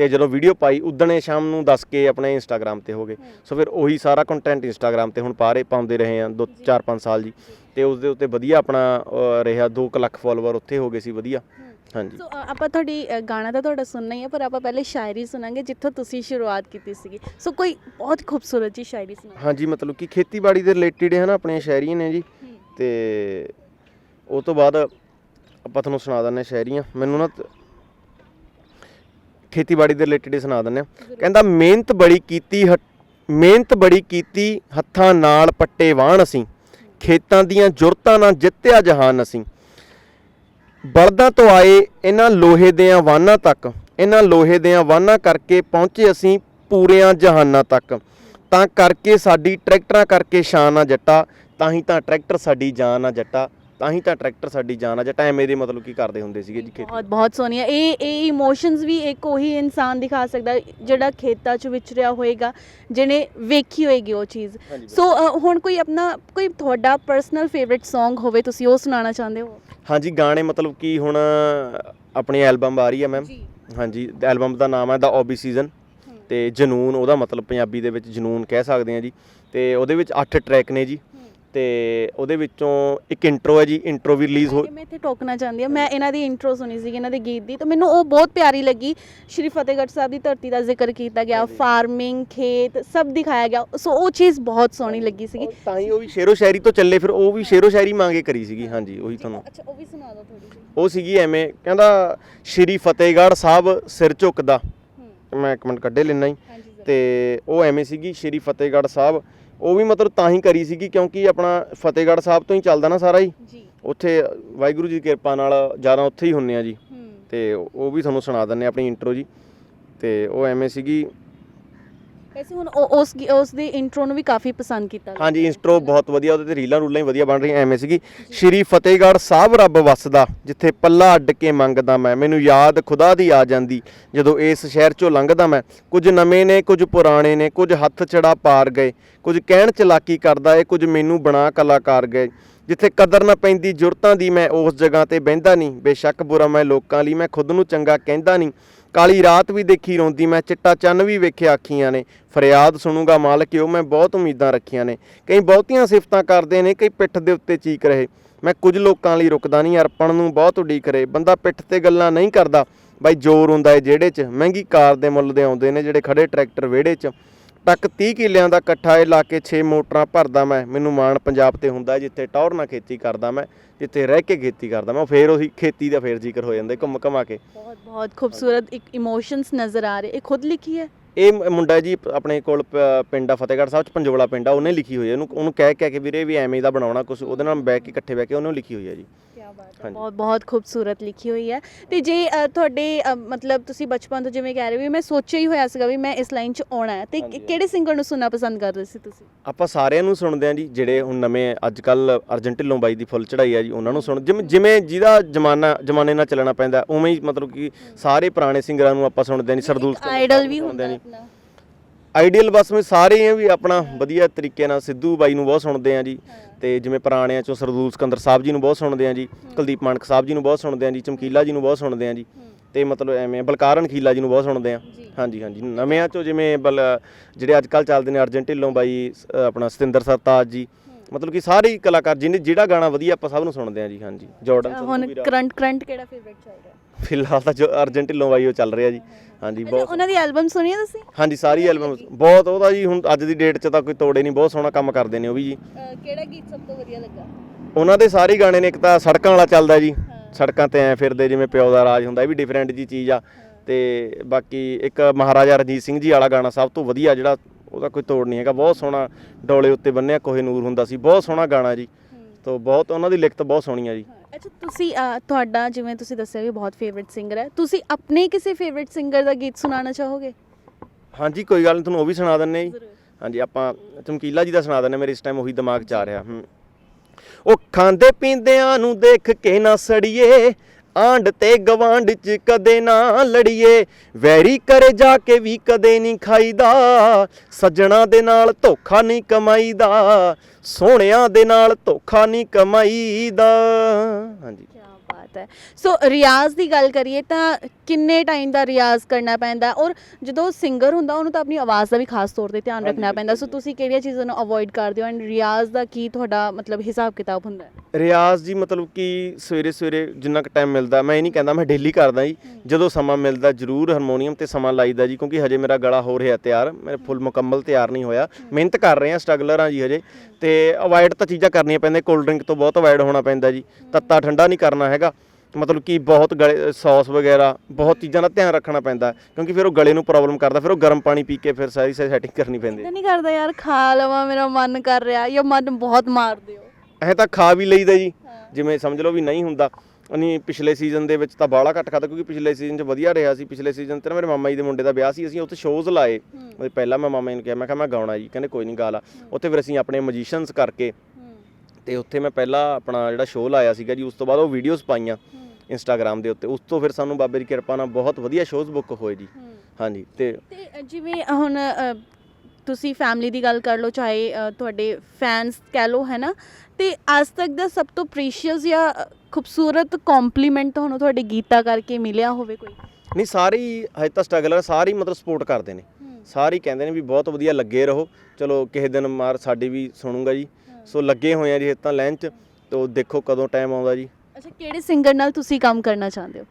[SPEAKER 2] ਤੇ ਜਦੋਂ ਵੀਡੀਓ ਪਾਈ ਉਦਣੇ ਸ਼ਾਮ ਨੂੰ ਦੱਸ ਕੇ ਆਪਣੇ ਇੰਸਟਾਗ੍ਰam ਤੇ ਹੋ ਗਏ। ਸੋ ਫਿਰ ਉਹੀ ਸਾਰਾ ਕੰਟੈਂਟ ਇੰਸਟਾਗ੍ਰam ਤੇ ਹੁਣ ਪਾ ਰਹੇ ਪਾਉਂਦੇ ਰਹੇ ਆ 2 4 5 ਸਾਲ ਜੀ। ਤੇ ਉਸ ਦੇ ਉੱਤੇ ਵਧੀਆ ਆਪਣਾ ਰਿਹਾ 2 ਲੱਖ ਫਾਲੋਅਰ ਉੱਥੇ ਹੋ ਗਏ ਸੀ ਵਧੀਆ। ਹਾਂਜੀ।
[SPEAKER 1] ਸੋ ਆਪਾਂ ਤੁਹਾਡੀ ਗਾਣਾ ਤਾਂ ਤੁਹਾਡਾ ਸੁਣਨਾ ਹੀ ਹੈ ਪਰ ਆਪਾਂ ਪਹਿਲੇ ਸ਼ਾਇਰੀ ਸੁਣਾਂਗੇ ਜਿੱਥੋਂ ਤੁਸੀਂ ਸ਼ੁਰੂਆਤ ਕੀਤੀ ਸੀਗੀ। ਸੋ ਕੋਈ ਬਹੁਤ ਖੂਬਸੂਰਤ ਜੀ ਸ਼ਾਇਰੀ ਸੁਣਾਓ।
[SPEAKER 2] ਹਾਂਜੀ ਮਤਲਬ ਕਿ ਖੇਤੀਬਾੜੀ ਦੇ ਰਿਲੇਟਡ ਹੈ ਨਾ ਆਪਣੀਆਂ ਸ਼ਾਇਰੀਆਂ ਨੇ ਜੀ। ਤੇ ਉਹ ਤੋਂ ਬਾਅਦ ਆਪਾਂ ਤੁਹਾਨੂੰ ਸੁਣਾ ਹਾਂ ਸ਼ਾਇਰੀਆਂ। ਮੈਨੂੰ ਨਾ ਖੇਤੀਬਾੜੀ ਦੇ ਰਿਲੇਟਡ ਹੀ ਸੁਣਾ ਦਿੰਦੇ ਹਾਂ। ਕਹਿੰਦਾ ਮਿਹਨਤ ਬੜੀ ਕੀਤੀ ਹੱਟ- ਮਿਹਨਤ ਬੜੀ ਕੀਤੀ ਹੱਥਾਂ ਨਾਲ ਪੱਟੇ ਵਾਹਣ ਅਸੀਂ। ਖੇਤਾਂ ਦੀਆਂ ਜੁਰਤਾਂ ਨਾਲ ਜਿੱਤਿਆ ਜਹਾਨ ਅਸੀਂ। ਬਲਦਾਂ ਤੋਂ ਆਏ ਇਹਨਾਂ ਲੋਹੇ ਦੀਆਂ ਵਾਹਨਾਂ ਤੱਕ। ਇਹਨਾਂ ਲੋਹੇ ਦੀਆਂ ਵਾਹਨਾਂ ਕਰਕੇ ਪਹੁੰਚੇ ਅਸੀਂ ਪੂਰਿਆਂ ਜਹਾਨਾਂ ਤੱਕ। ਤਾਂ ਕਰਕੇ ਸਾਡੀ ਟਰੈਕਟਰਾਂ ਕਰਕੇ ਸ਼ਾਨ ਆ ਜੱਟਾ, ਤਾਂ ਹੀ ਤਾਂ ਟਰੈਕਟਰ ਸਾਡੀ ਜਾਨ ਆ ਜੱਟਾ। ਤਾਂ ਹੀ ਤਾਂ ਟਰੈਕਟਰ ਸਾਡੀ ਜਾਨ ਆ ਜੱਟਾ ਐਵੇਂ ਦੇ ਮਤਲਬ ਕੀ ਕਰਦੇ ਹੁੰਦੇ ਸੀਗੇ ਜੀ ਖੇਤੀ।
[SPEAKER 1] ਬਹੁਤ ਬਹੁਤ ਸੋਹਣੀਆ। ਇਹ ਇਹ ਇਮੋਸ਼ਨਸ ਵੀ ਇੱਕ ਉਹੀ ਇਨਸਾਨ ਦਿਖਾ ਸਕਦਾ ਜਿਹੜਾ ਖੇਤਾਂ 'ਚ ਵਿਚਰਿਆ ਹੋਏਗਾ ਜਿਹਨੇ ਵੇਖੀ ਹੋਏਗੀ ਉਹ ਚੀਜ਼।
[SPEAKER 2] ਹਾਂਜੀ,
[SPEAKER 1] ਸੋ ਅ, ਹੁਣ ਕੋਈ ਆਪਣਾ ਕੋਈ ਤੁਹਾਡਾ ਪਰਸਨਲ ਫੇਵਰਿਟ Song ਹੋਵੇ ਤੁਸੀਂ ਉਹ ਸੁਣਾਉਣਾ ਚਾਹੁੰਦੇ ਹੋ?
[SPEAKER 2] ਹਾਂਜੀ ਗਾਣੇ ਮਤਲਬ ਕੀ ਹੁਣ ਆਪਣੀ ਐਲਬਮ ਆ ਰਹੀ ਹੈ ਮੈਮ
[SPEAKER 1] ਜੀ।
[SPEAKER 2] ਹਾਂਜੀ ਐਲਬਮ ਦਾ ਨਾਮ ਹੈ ਦਾ ਓਬੀ ਸੀਜ਼ਨ ਤੇ ਜਨੂਨ ਉਹਦਾ ਮਤਲਬ ਪੰਜਾਬੀ ਦੇ ਵਿੱਚ ਜਨੂਨ ਕਹਿ ਸਕਦੇ ਆ ਜੀ। ਤੇ ਉਹਦੇ ਵਿੱਚ 8 ਟਰੈਕ ਨੇ ਜੀ। ਤੇ ਉਹਦੇ ਵਿੱਚੋਂ ਇੱਕ ਇੰਟਰੋ ਹੈ ਜੀ ਇੰਟਰੋ ਵੀ ਰਿਲੀਜ਼ ਹੋ
[SPEAKER 1] ਮੈਂ ਇੱਥੇ ਟੋਕਣਾ ਚਾਹੁੰਦੀ ਹਾਂ। ਮੈਂ ਇਹਨਾਂ ਦੀ ਇੰਟਰੋ ਸੁਣੀ ਸੀ ਇਹਨਾਂ ਦੇ ਗੀਤ ਦੀ। ਤਾਂ ਮੈਨੂੰ ਉਹ ਬਹੁਤ ਪਿਆਰੀ ਲੱਗੀ। ਸ਼੍ਰੀ ਫਤਿਹਗੜ੍ਹ ਸਾਹਿਬ ਦੀ ਧਰਤੀ ਦਾ ਜ਼ਿਕਰ ਕੀਤਾ ਗਿਆ ਫਾਰਮਿੰਗ ਖੇਤ ਸਭ ਦਿਖਾਇਆ ਗਿਆ। ਸੋ ਉਹ ਚੀਜ਼ ਬਹੁਤ ਸੋਹਣੀ ਲੱਗੀ ਸੀਗੀ।
[SPEAKER 2] ਤਾਂ ਹੀ ਉਹ ਵੀ ਸ਼ੇਰੋ ਸ਼ਾਇਰੀ ਤੋਂ ਚੱਲੇ ਫਿਰ ਉਹ ਵੀ ਸ਼ੇਰੋ ਸ਼ਾਇਰੀ ਮੰਗੇ ਕਰੀ ਸੀਗੀ। ਹਾਂਜੀ। ਉਹੀ ਤੁਹਾਨੂੰ
[SPEAKER 1] ਅੱਛਾ ਉਹ ਵੀ ਸੁਣਾ ਦਿਓ ਥੋੜੀ ਜਿਹੀ।
[SPEAKER 2] ਉਹ ਸੀਗੀ ਐਵੇਂ ਕਹਿੰਦਾ ਸ਼੍ਰੀ ਫਤਿਹਗੜ੍ਹ ਸਾਹਿਬ ਸਿਰ ਝੁਕਦਾ। ਮੈਂ ਇੱਕ ਮਿੰਟ ਕੱਢੇ ਲੈਣਾ ਹੀ ਤੇ ਉਹ ਐਵੇਂ ਸੀਗੀ ਸ਼੍ਰੀ ਫਤਿਹਗੜ੍ਹ ਸਾਹਿਬ ਉਹ ਵੀ ਮਤਲਬ ਤਾਂ ਹੀ ਕਰੀ ਸੀਗੀ ਕਿਉਂਕਿ ਆਪਣਾ ਫਤਿਹਗੜ੍ਹ ਸਾਹਿਬ ਤੋਂ ਹੀ ਚੱਲਦਾ ਨਾ ਸਾਰਾ ਹੀ।
[SPEAKER 1] ਜੀ।
[SPEAKER 2] ਉੱਥੇ ਵਾਹਿਗੁਰੂ ਜੀ ਦੀ ਕਿਰਪਾ ਨਾਲ ਜ਼ਿਆਦਾ ਉੱਥੇ ਹੀ ਹੁੰਨੇ ਆ ਜੀ। ਤੇ ਉਹ ਵੀ ਤੁਹਾਨੂੰ ਸੁਣਾ ਦਿੰਨੇ ਆਪਣੀ ਇੰਟਰੋ ਜੀ। ਤੇ ਉਹ ਐਵੇਂ ਸੀਗੀ
[SPEAKER 1] ਵੈਸੇ ਹੁਣ ਉਹ- ਉਸ ਗੀ- ਉਸ ਦੀ ਇੰਟਰੋ ਨੂੰ ਵੀ ਕਾਫੀ ਪਸੰਦ ਕੀਤਾ
[SPEAKER 2] ਹਾਂਜੀ ਇੰਟਰੋ ਬਹੁਤ ਵਧੀਆ, ਉਹਦੇ ਤੇ ਰੀਲਾਂ ਰੂਲਾਂ ਹੀ ਵਧੀਆ ਬਣ ਰਹੀਆਂ, ਐਵੇਂ ਸੀਗੀ। ਸ਼੍ਰੀ ਫਤਿਹਗੜ੍ਹ ਸਾਹਿਬ ਰੱਬ ਵਸਦਾ, ਜਿੱਥੇ ਪੱਲਾ ਅੱਡ ਕੇ ਮੰਗਦਾ ਮੈਂ, ਮੈਨੂੰ ਯਾਦ ਖੁਦਾ ਦੀ ਆ ਜਾਂਦੀ, ਜਦੋਂ ਇਸ ਸ਼ਹਿਰ ਚੋਂ ਲੰਘਦਾ ਮੈਂ। ਕੁਝ ਨਵੇਂ ਨੇ, ਕੁਝ ਪੁਰਾਣੇ ਨੇ, ਕੁਝ ਹੱਥ ਚੜਾ ਪਾਰ ਗਏ, ਕੁਝ ਕਹਿਣ ਚਲਾਕੀ ਕਰਦਾ ਏ, ਕੁਝ ਮੈਨੂੰ ਬਣਾ ਕਲਾਕਾਰ ਗਏ। ਜਿੱਥੇ ਕਦਰ ਨਾ ਪੈਂਦੀ ਜੁਰਤਾਂ ਦੀ ਮੈਂ, ਉਸ ਜਗ੍ਹਾ ਤੇ ਬਹਿੰਦਾ ਨਹੀਂ, ਬੇਸ਼ੱਕ ਬੁਰਾ ਮੈਂ ਲੋਕਾਂ ਲਈ, ਮੈਂ ਖੁਦ ਨੂੰ ਚੰਗਾ ਕਹਿੰਦਾ ਨਹੀਂ। ਕਾਲੀ ਰਾਤ ਵੀ ਦੇਖੀ ਰੋਂਦੀ, ਮੈਂ ਚਿੱਟਾ ਚੰਨ ਵੀ ਵੇਖਿਆ ਅੱਖੀਆਂ ਨੇ। ਫਰਿਆਦ ਸੁਣੂਗਾ ਮਾਲਕਿਓ ਮੈਂ ਬਹੁਤ ਉਮੀਦਾਂ ਰੱਖੀਆਂ ਨੇ। ਕਈ ਬਹੁਤੀਆਂ ਸਿਫਤਾਂ ਕਰਦੇ ਨੇ, ਕਈ ਪਿੱਠ ਦੇ ਉੱਤੇ ਚੀਕ ਰਹੇ। ਮੈਂ ਕੁਝ ਲੋਕਾਂ ਲਈ ਰੁਕਦਾ ਨਹੀਂ, ਅਰਪਣ ਨੂੰ ਬਹੁਤ ਉਡੀਕ ਰਹੇ। ਬੰਦਾ ਪਿੱਠ ਤੇ ਗੱਲਾਂ ਨਹੀਂ ਕਰਦਾ। ਬਾਈ ਜ਼ੋਰ ਹੁੰਦਾ ਏ ਜਿਹੜੇ 'ਚ, ਮਹਿੰਗੀ ਕਾਰ ਦੇ ਮੁੱਲ ਦੇ ਆਉਂਦੇ ਨੇ ਜਿਹੜੇ ਖੜੇ ਟਰੈਕਟਰ ਵਿਹੜੇ 'ਚ। ਟੱਕ 30 ਕਿੱਲਿਆਂ ਦਾ ਇਕੱਠਾ ਏ ਲਾ ਕੇ 6 ਮੋਟਰਾਂ ਭਰਦਾ ਮੈਂ। ਮੈਨੂੰ ਮਾਣ ਪੰਜਾਬ ਤੇ ਹੁੰਦਾ ਜਿੱਥੇ ਟੌਰ ਨਾਲ ਖੇਤੀ ਕਰਦਾ ਮੈਂ ਜਿੱਥੇ ਰਹਿ ਕੇ ਖੇਤੀ ਕਰਦਾ ਮੈਂ ਫੇਰ ਉਹੀ ਖੇਤੀ ਦਾ ਫੇਰ ਜ਼ਿਕਰ ਹੋ ਜਾਂਦਾ ਘੁੰਮ ਘਮਾ ਕੇ।
[SPEAKER 1] ਬਹੁਤ ਬਹੁਤ ਖੂਬਸੂਰਤ ਇੱਕ ਇਮੋਸ਼ਨਸ ਨਜ਼ਰ ਆ ਰਹੇ ਇਹ ਖੁਦ ਲਿਖੀ ਹੈ?
[SPEAKER 2] ਇਹ ਮੁੰਡਾ ਜੀ ਆਪਣੇ ਕੋਲ ਪਿੰਡ ਆ ਫਤਿਹਗੜ੍ਹ ਸਾਹਿਬ ਚ ਪੰਜੋਲਾ ਪਿੰਡ ਆ ਉਹਨੇ ਲਿਖੀ ਹੋਈ ਹੈ ਉਹਨੂੰ ਉਹਨੂੰ ਕਹਿ ਕਹਿ ਕੇ ਵੀਰੇ ਵੀ ਐਵੇਂ ਦਾ ਬਣਾਉਣਾ ਕੁਝ ਉਹਦੇ ਨਾਲ ਬਹਿ ਕੇ ਇਕੱਠੇ ਬਹਿ ਕੇ ਉਹਨੇ ਲਿਖੀ ਹੋਈ ਹੈ ਜੀ। ਹਾਂਜੀ।
[SPEAKER 1] ਬਹੁਤ ਬਹੁਤ ਖੂਬਸੂਰਤ ਲਿਖੀ ਹੋਈ ਹੈ। ਤੇ ਜੇ ਅ, ਤੁਹਾਡੇ ਅ, ਮਤਲਬ ਤੁਸੀਂ ਬਚਪਨ ਤੋਂ ਜਿਵੇਂ ਕਹਿ ਰਹੇ ਹੋ ਵੀ ਮੈਂ ਸੋਚਿਆ ਹੀ ਹੋਇਆ ਸੀਗਾ ਵੀ ਮੈਂ ਇਸ ਲਾਈਨ 'ਚ ਆਉਣਾ ਹੈ। ਤੇ
[SPEAKER 2] ਹਾਂਜੀ,
[SPEAKER 1] ਕਿਹੜੇ ਸਿੰਗਰ ਨੂੰ ਸੁਣਨਾ ਪਸੰਦ ਕਰਦੇ ਸੀ ਤੁਸੀਂ?
[SPEAKER 2] ਆਪਾਂ ਸਾਰਿਆਂ ਨੂੰ ਸੁਣਦੇ ਆ ਜੀ ਜਿਹੜੇ ਹੁਣ ਨਵੇਂ ਅੱਜ ਕੱਲ ਅਰਜਨ ਢਿੱਲੋਂ ਬਾਈ ਦੀ ਫੁੱਲ ਚੜਾਈ ਆ ਜੀ ਉਹਨਾਂ ਨੂੰ ਸੁਣ ਜਿਵੇਂ ਜਿਵੇਂ ਜਿਹਦਾ ਜ਼ਮਾਨਾ ਜ਼ਮਾਨੇ ਨਾਲ ਚੱਲਣਾ ਪੈਂਦਾ ਉਵੇਂ ਹੀ ਮਤਲਬ ਕਿ ਸਾਰੇ ਪੁਰਾਣੇ ਸਿੰਗਰਾਂ ਨੂੰ ਆਪਾਂ ਸੁਣਦੇ ਨਹੀਂ ਸਰਦੂਲ
[SPEAKER 1] ਆਈਡਲ ਵੀ ਹੁੰਦਾ ਆਪਣਾ।
[SPEAKER 2] ਆਈਡੀਅਲ ਬਸ ਮੈਂ ਸਾਰੇ ਆ ਵੀ ਆਪਣਾ ਵਧੀਆ ਤਰੀਕੇ ਨਾਲ ਸਿੱਧੂ ਬਾਈ ਨੂੰ ਬਹੁਤ ਸੁਣਦੇ ਆ ਜੀ। ਤੇ ਜਿਵੇਂ ਪੁਰਾਣਿਆਂ ਚੋਂ ਸਰਦੂਲ ਸਿਕੰਦਰ ਸਾਹਿਬ ਜੀ ਨੂੰ ਬਹੁਤ ਸੁਣਦੇ ਆ ਜੀ ਕੁਲਦੀਪ ਮਾਨਕ ਸਾਹਿਬ ਜੀ ਨੂੰ ਬਹੁਤ ਸੁਣਦੇ ਆ ਜੀ ਚਮਕੀਲਾ ਜੀ ਨੂੰ ਬਹੁਤ ਸੁਣਦੇ ਆ ਜੀ। ਤੇ ਮਤਲਬ ਐਵੇਂ ਬਲਕਾਰਨ ਖੀਲਾ ਜੀ ਨੂੰ ਬਹੁਤ ਸੁਣਦੇ ਆ। ਹਾਂਜੀ ਹਾਂਜੀ। ਨਵਿਆਂ ਚੋਂ ਜਿਵੇਂ ਬਲ ਜਿਹੜੇ ਅੱਜ ਕੱਲ ਚੱਲਦੇ ਨੇ ਅਰਜਨ ਢਿੱਲੋਂ ਬਾਈ ਆਪਣਾ ਸਤਿੰਦਰ ਸਰਤਾਜ ਜੀ ਮਤਲਬ ਕਿ ਸਾਰੇ ਹੀ ਕਲਾਕਾਰ ਜਿਹਨੇ ਜਿਹੜਾ ਗਾਣਾ ਵਧੀਆ ਆਪਾਂ ਸਭ ਨੂੰ ਸੁਣਦੇ ਆ ਜੀ ਹਾਂਜੀ। ਜਾਰਡਨ
[SPEAKER 1] ਹੁਣ। ਕਰੰਟ ਕਰੰਟ ਕਿਹੜਾ ਫੇਵਰਿਟ ਚੱਲ ਰਿਹਾ?
[SPEAKER 2] ਫਿਲਹਾਲ ਤਾਂ ਜੋ ਅਰਜਨ ਢਿੱਲੋਂ ਬਾਈ ਉਹ ਚੱਲ ਰਿਹਾ ਜੀ। ਹਾਂਜੀ ਬਹੁਤ
[SPEAKER 1] ਉਹਨਾਂ ਦੀ ਐਲਬਮ ਸੁਣੀ ਹੈ ਤੁਸੀਂ?
[SPEAKER 2] ਹਾਂਜੀ ਸਾਰੀ ਐਲਬਮ ਬਹੁਤ ਉਹਦਾ ਜੀ ਹੁਣ ਅੱਜ ਦੀ ਡੇਟ 'ਚ ਤਾਂ ਕੋਈ ਤੋੜੇ ਨਹੀਂ ਬਹੁਤ ਸੋਹਣਾ ਕੰਮ ਕਰਦੇ ਨੇ ਉਹ ਵੀ ਜੀ।
[SPEAKER 1] ਕਿਹੜਾ ਗੀਤ ਸਭ ਤੋਂ ਵਧੀਆ ਲੱਗਾ?
[SPEAKER 2] ਉਹਨਾਂ ਦੇ ਸਾਰੇ ਗਾਣੇ ਨੇ ਇੱਕ ਤਾਂ ਸੜਕਾਂ ਵਾਲਾ ਚੱਲਦਾ ਜੀ। ਸੜਕਾਂ ਤੇ ਐ ਫਿਰਦੇ ਜਿਵੇਂ ਪਿਓ ਦਾ ਰਾਜ ਹੁੰਦਾ ਇਹ ਵੀ ਡਿਫਰੈਂਟ ਜੀ ਚੀਜ਼ ਆ। ਤੇ ਬਾਕੀ ਇੱਕ ਮਹਾਰਾਜਾ ਰਣਜੀਤ ਸਿੰਘ ਜੀ ਵਾਲਾ ਗਾਣਾ ਸਭ ਤੋਂ ਵਧੀਆ ਜਿਹੜਾ ਉਹਦਾ ਕੋਈ ਤੋੜ ਨਹੀਂ ਹੈਗਾ। ਬਹੁਤ ਸੋਹਣਾ ਡੋਲੇ ਉੱਤੇ ਬੰਨਿਆ ਕੋਹੇ ਨੂਰ ਹੁੰਦਾ ਸੀ। ਬਹੁਤ ਸੋਹਣਾ ਗਾਣਾ ਜੀ। ਤੋਂ ਬਹੁਤ ਉਹਨਾਂ ਦੀ ਲਿਖਤ ਬਹੁਤ ਸੋਹਣੀ ਆ ਜੀ।
[SPEAKER 1] ਅੱਛਾ ਤੁਸੀਂ ਤੁਹਾਡਾ ਜਿਵੇਂ ਤੁਸੀਂ ਦੱਸਿਆ ਵੀ ਬਹੁਤ ਫੇਵਰਿਟ ਸਿੰਗਰ ਹੈ ਤੁਸੀਂ ਆਪਣੇ ਕਿਸੇ ਫੇਵਰਿਟ ਸਿੰਗਰ ਦਾ ਗੀਤ ਸੁਣਾਉਣਾ ਚਾਹੋਗੇ?
[SPEAKER 2] ਹਾਂਜੀ ਕੋਈ ਗੱਲ ਨਹੀਂ ਤੁਹਾਨੂੰ ਉਹ ਵੀ ਸੁਣਾ ਦਿੰਨੇ ਜੀ। ਹਾਂਜੀ ਆਪਾਂ ਚਮਕੀਲਾ ਜੀ ਦਾ ਸੁਣਾ ਦਿੰਨੇ ਮੇਰੇ ਇਸ ਟਾਈਮ ਉਹੀ ਦਿਮਾਗ 'ਚ ਆ ਰਿਹਾ। ਹੂੰ। ਉਹ ਖਾਂਦੇ ਪੀਂਦਿਆਂ ਨੂੰ ਦੇਖ ਕੇ ਨਾ ਸੜੀਏ ਆਂਡ ਤੇ ਗਵਾਂਡ 'ਚ ਕਦੇ ਨਾ ਲੜੀਏ। ਵੈਰੀ ਕਰੇ ਜਾ ਕੇ ਵੀ ਕਦੇ ਨਹੀਂ ਖਾਈਦਾ। ਸੱਜਣਾ ਦੇ ਨਾਲ ਧੋਖਾ ਨਹੀਂ ਕਮਾਈਦਾ। ਸੋਹਣਿਆਂ ਦੇ ਨਾਲ ਧੋਖਾ ਨਹੀਂ ਕਮਾਈਦਾ। ਹਾਂਜੀ।
[SPEAKER 1] ਕੀ ਬਾਤ ਹੈ। ਸੋ ਰਿਆਜ਼ ਦੀ ਗੱਲ ਕਰੀਏ ਤਾਂ ਕਿੰਨੇ ਟਾਈਮ ਦਾ ਰਿਆਜ਼ ਕਰਨਾ ਪੈਂਦਾ? ਔਰ ਜਦੋਂ ਸਿੰਗਰ ਹੁੰਦਾ ਉਹਨੂੰ ਤਾਂ ਆਪਣੀ ਆਵਾਜ਼ ਦਾ ਵੀ ਖਾਸ ਤੌਰ ਤੇ ਧਿਆਨ ਰੱਖਣਾ ਪੈਂਦਾ। ਸੋ ਤੁਸੀਂ ਕਿਹੜੀਆਂ ਚੀਜ਼ਾਂ ਨੂੰ ਅਵੋਇਡ ਕਰਦੇ ਹੋ? ਐਂਡ ਰਿਆਜ਼ ਦਾ ਕੀ ਤੁਹਾਡਾ ਮਤਲਬ ਹਿਸਾਬ ਕਿਤਾਬ ਹੁੰਦਾ ਹੈ?
[SPEAKER 2] ਰਿਆਜ਼ ਜੀ ਮਤਲਬ ਕਿ ਸਵੇਰੇ ਸਵੇਰੇ ਜਿੰਨਾ ਕੁ ਟਾਈਮ ਮਿਲਦਾ ਮੈਂ ਇਹ ਨਹੀਂ ਕਹਿੰਦਾ ਮੈਂ ਡੇਲੀ ਕਰਦਾ ਜੀ। ਜਦੋਂ ਸਮਾਂ ਮਿਲਦਾ ਜ਼ਰੂਰ ਹਾਰਮੋਨੀਅਮ ਤੇ ਸਮਾਂ ਲਾਈਦਾ ਜੀ ਕਿਉਂਕਿ ਹਜੇ ਮੇਰਾ ਗਲਾ ਹੋ ਰਿਹਾ ਤਿਆਰ ਮੇਰੇ ਫੁੱਲ ਮੁਕੰਮਲ ਤਿਆਰ ਨਹੀਂ ਹੋਇਆ। ਮਿਹਨਤ ਕਰ ਰਹੇ ਹਾਂ ਸਟਰਗਲਰ ਹਾਂ ਜੀ ਹਜੇ। ਤੇ ਅਵਾਇਡ ਤਾਂ ਚੀਜ਼ਾਂ ਕਰਨੀਆਂ ਪੈਂਦੀਆਂ ਕੋਲਡ ਡਰਿੰਕ ਤੋਂ ਬਹੁਤ ਅਵਾਇਡ ਹੋਣਾ ਪੈਂਦਾ ਜੀ। ਤੱਤਾ ਠੰਡਾ ਨਹੀਂ ਕਰਨਾ ਹੈਗਾ। ਮਤਲਬ ਕਿ ਬਹੁਤ ਗਲੇ ਸੌਸ ਵਗੈਰਾ ਬਹੁਤ ਚੀਜ਼ਾਂ ਦਾ ਧਿਆਨ ਰੱਖਣਾ ਪੈਂਦਾ ਕਿਉਂਕਿ ਫਿਰ ਉਹ ਗਲੇ ਨੂੰ ਪ੍ਰੋਬਲਮ ਕਰਦਾ ਫਿਰ ਉਹ ਗਰਮ ਪਾਣੀ ਪੀ ਕੇ ਫਿਰ ਸਾਰੀ ਸੈਟਿੰਗ ਕਰਨੀ ਪੈਂਦੀ
[SPEAKER 1] ਨਹੀਂ ਕਰਦਾ ਯਾਰ ਖਾ ਲਵਾਂ ਮੇਰਾ ਮਨ ਕਰ ਰਿਹਾ ਜਾਂ ਮਨ ਬਹੁਤ ਮਾਰਦੇ ਹੋ।
[SPEAKER 2] ਐ ਤਾਂ ਖਾ ਵੀ ਲਈਦਾ ਜੀ। ਜਿਵੇਂ ਸਮਝ ਲਓ ਵੀ ਨਹੀਂ ਹੁੰਦਾ। ਨਹੀਂ ਪਿਛਲੇ ਸੀਜ਼ਨ ਦੇ ਵਿੱਚ ਤਾਂ ਬਾਹਲਾ ਘੱਟ ਖਾਦਾ ਕਿਉਂਕਿ ਪਿਛਲੇ ਸੀਜ਼ਨ 'ਚ ਵਧੀਆ ਰਿਹਾ ਸੀ। ਪਿਛਲੇ ਸੀਜ਼ਨ ਤੇ ਨਾ ਮੇਰੇ ਮਾਮਾ ਜੀ ਦੇ ਮੁੰਡੇ ਦਾ ਵਿਆਹ ਸੀ ਅਸੀਂ ਉੱਥੇ ਸ਼ੋਜ਼ ਲਾਏ। ਪਹਿਲਾਂ ਮੈਂ ਮਾਮਾ ਜੀ ਨੂੰ ਕਿਹਾ ਮੈਂ ਕਿਹਾ ਮੈਂ ਗਾਉਣਾ ਜੀ ਕਹਿੰਦੇ ਕੋਈ ਨਹੀਂ ਗਾ ਲਾ। ਉੱਥੇ ਫਿਰ ਅਸੀਂ ਆਪਣੇ ਮਜੀਸ਼ੀਅਨਸ ਕਰਕੇ ਤੇ ਉੱਥੇ ਮੈਂ ਪਹਿਲਾਂ ਆਪਣਾ ਜਿਹੜਾ ਸ਼ੋਅ ਲਾਇਆ ਸੀਗਾ ਜੀ ਉਸ ਤੋਂ ਬਾਅਦ ਉਹ ਵੀਡੀਓਜ਼ ਪਾਈਆਂ ਇੰਸਟਾਗ੍ਰam ਦੇ ਉੱਤੇ। ਉਸ ਤੋਂ ਫਿਰ ਸਾਨੂੰ ਬਾਬੇ ਦੀ ਕਿਰਪਾ ਨਾਲ ਬਹੁਤ ਵਧੀਆ ਸ਼ੋਜ਼ ਬੁੱਕ ਹੋਏ ਜੀ। ਹਾਂਜੀ ਤੇ
[SPEAKER 1] ਜਿਵੇਂ ਹੁਣ ਤੁਸੀਂ ਫੈਮਿਲੀ ਦੀ ਗੱਲ ਕਰ ਲਓ ਚਾਹੇ ਅ, ਤੁਹਾਡੇ ਫੈਨਸ ਕਹਿ ਲਓ ਹੈ ਨਾ? ਤੇ ਅੱਜ ਤੱਕ ਦਾ ਸਭ ਤੋਂ ਪ੍ਰੀਸ਼ੀਅਸ ਜਾਂ ਅ, ਖੂਬਸੂਰਤ ਕੰਪਲੀਮੈਂਟ ਤੁਹਾਨੂੰ ਤੁਹਾਡੇ ਗੀਤਾਂ ਕਰਕੇ ਮਿਲਿਆ ਹੋਵੇ ਕੋਈ?
[SPEAKER 2] ਨਹੀਂ ਸਾਰੇ ਹੀ ਹਜੇ ਤਾਂ ਸਟਰਗਲਰ ਸਾਰੇ ਹੀ ਮਤਲਬ ਸਪੋਰਟ ਕਰਦੇ ਨੇ। ਸਾਰੇ ਹੀ ਕਹਿੰਦੇ ਨੇ ਵੀ ਬਹੁਤ ਵਧੀਆ ਲੱਗੇ ਰਹੋ। ਚਲੋ ਕਿਸੇ ਦਿਨ ਮਾਰ ਸਾਡੀ ਵੀ ਸੁਣੂਗਾ ਜੀ। ਸੋ ਲੱਗੇ ਹੋਏ ਆ ਜੀ ਇਹ ਤਾਂ ਲੈਂਚ ਤੋਂ ਦੇਖੋ ਕਦੋਂ ਟਾਈਮ ਆਉਂਦਾ ਜੀ।
[SPEAKER 1] ਅੱਛਾ ਕਿਹੜੇ ਸਿੰਗਰ ਨਾਲ ਤੁਸੀਂ ਕੰਮ ਕਰਨਾ ਚਾਹੁੰਦੇ ਹੋ?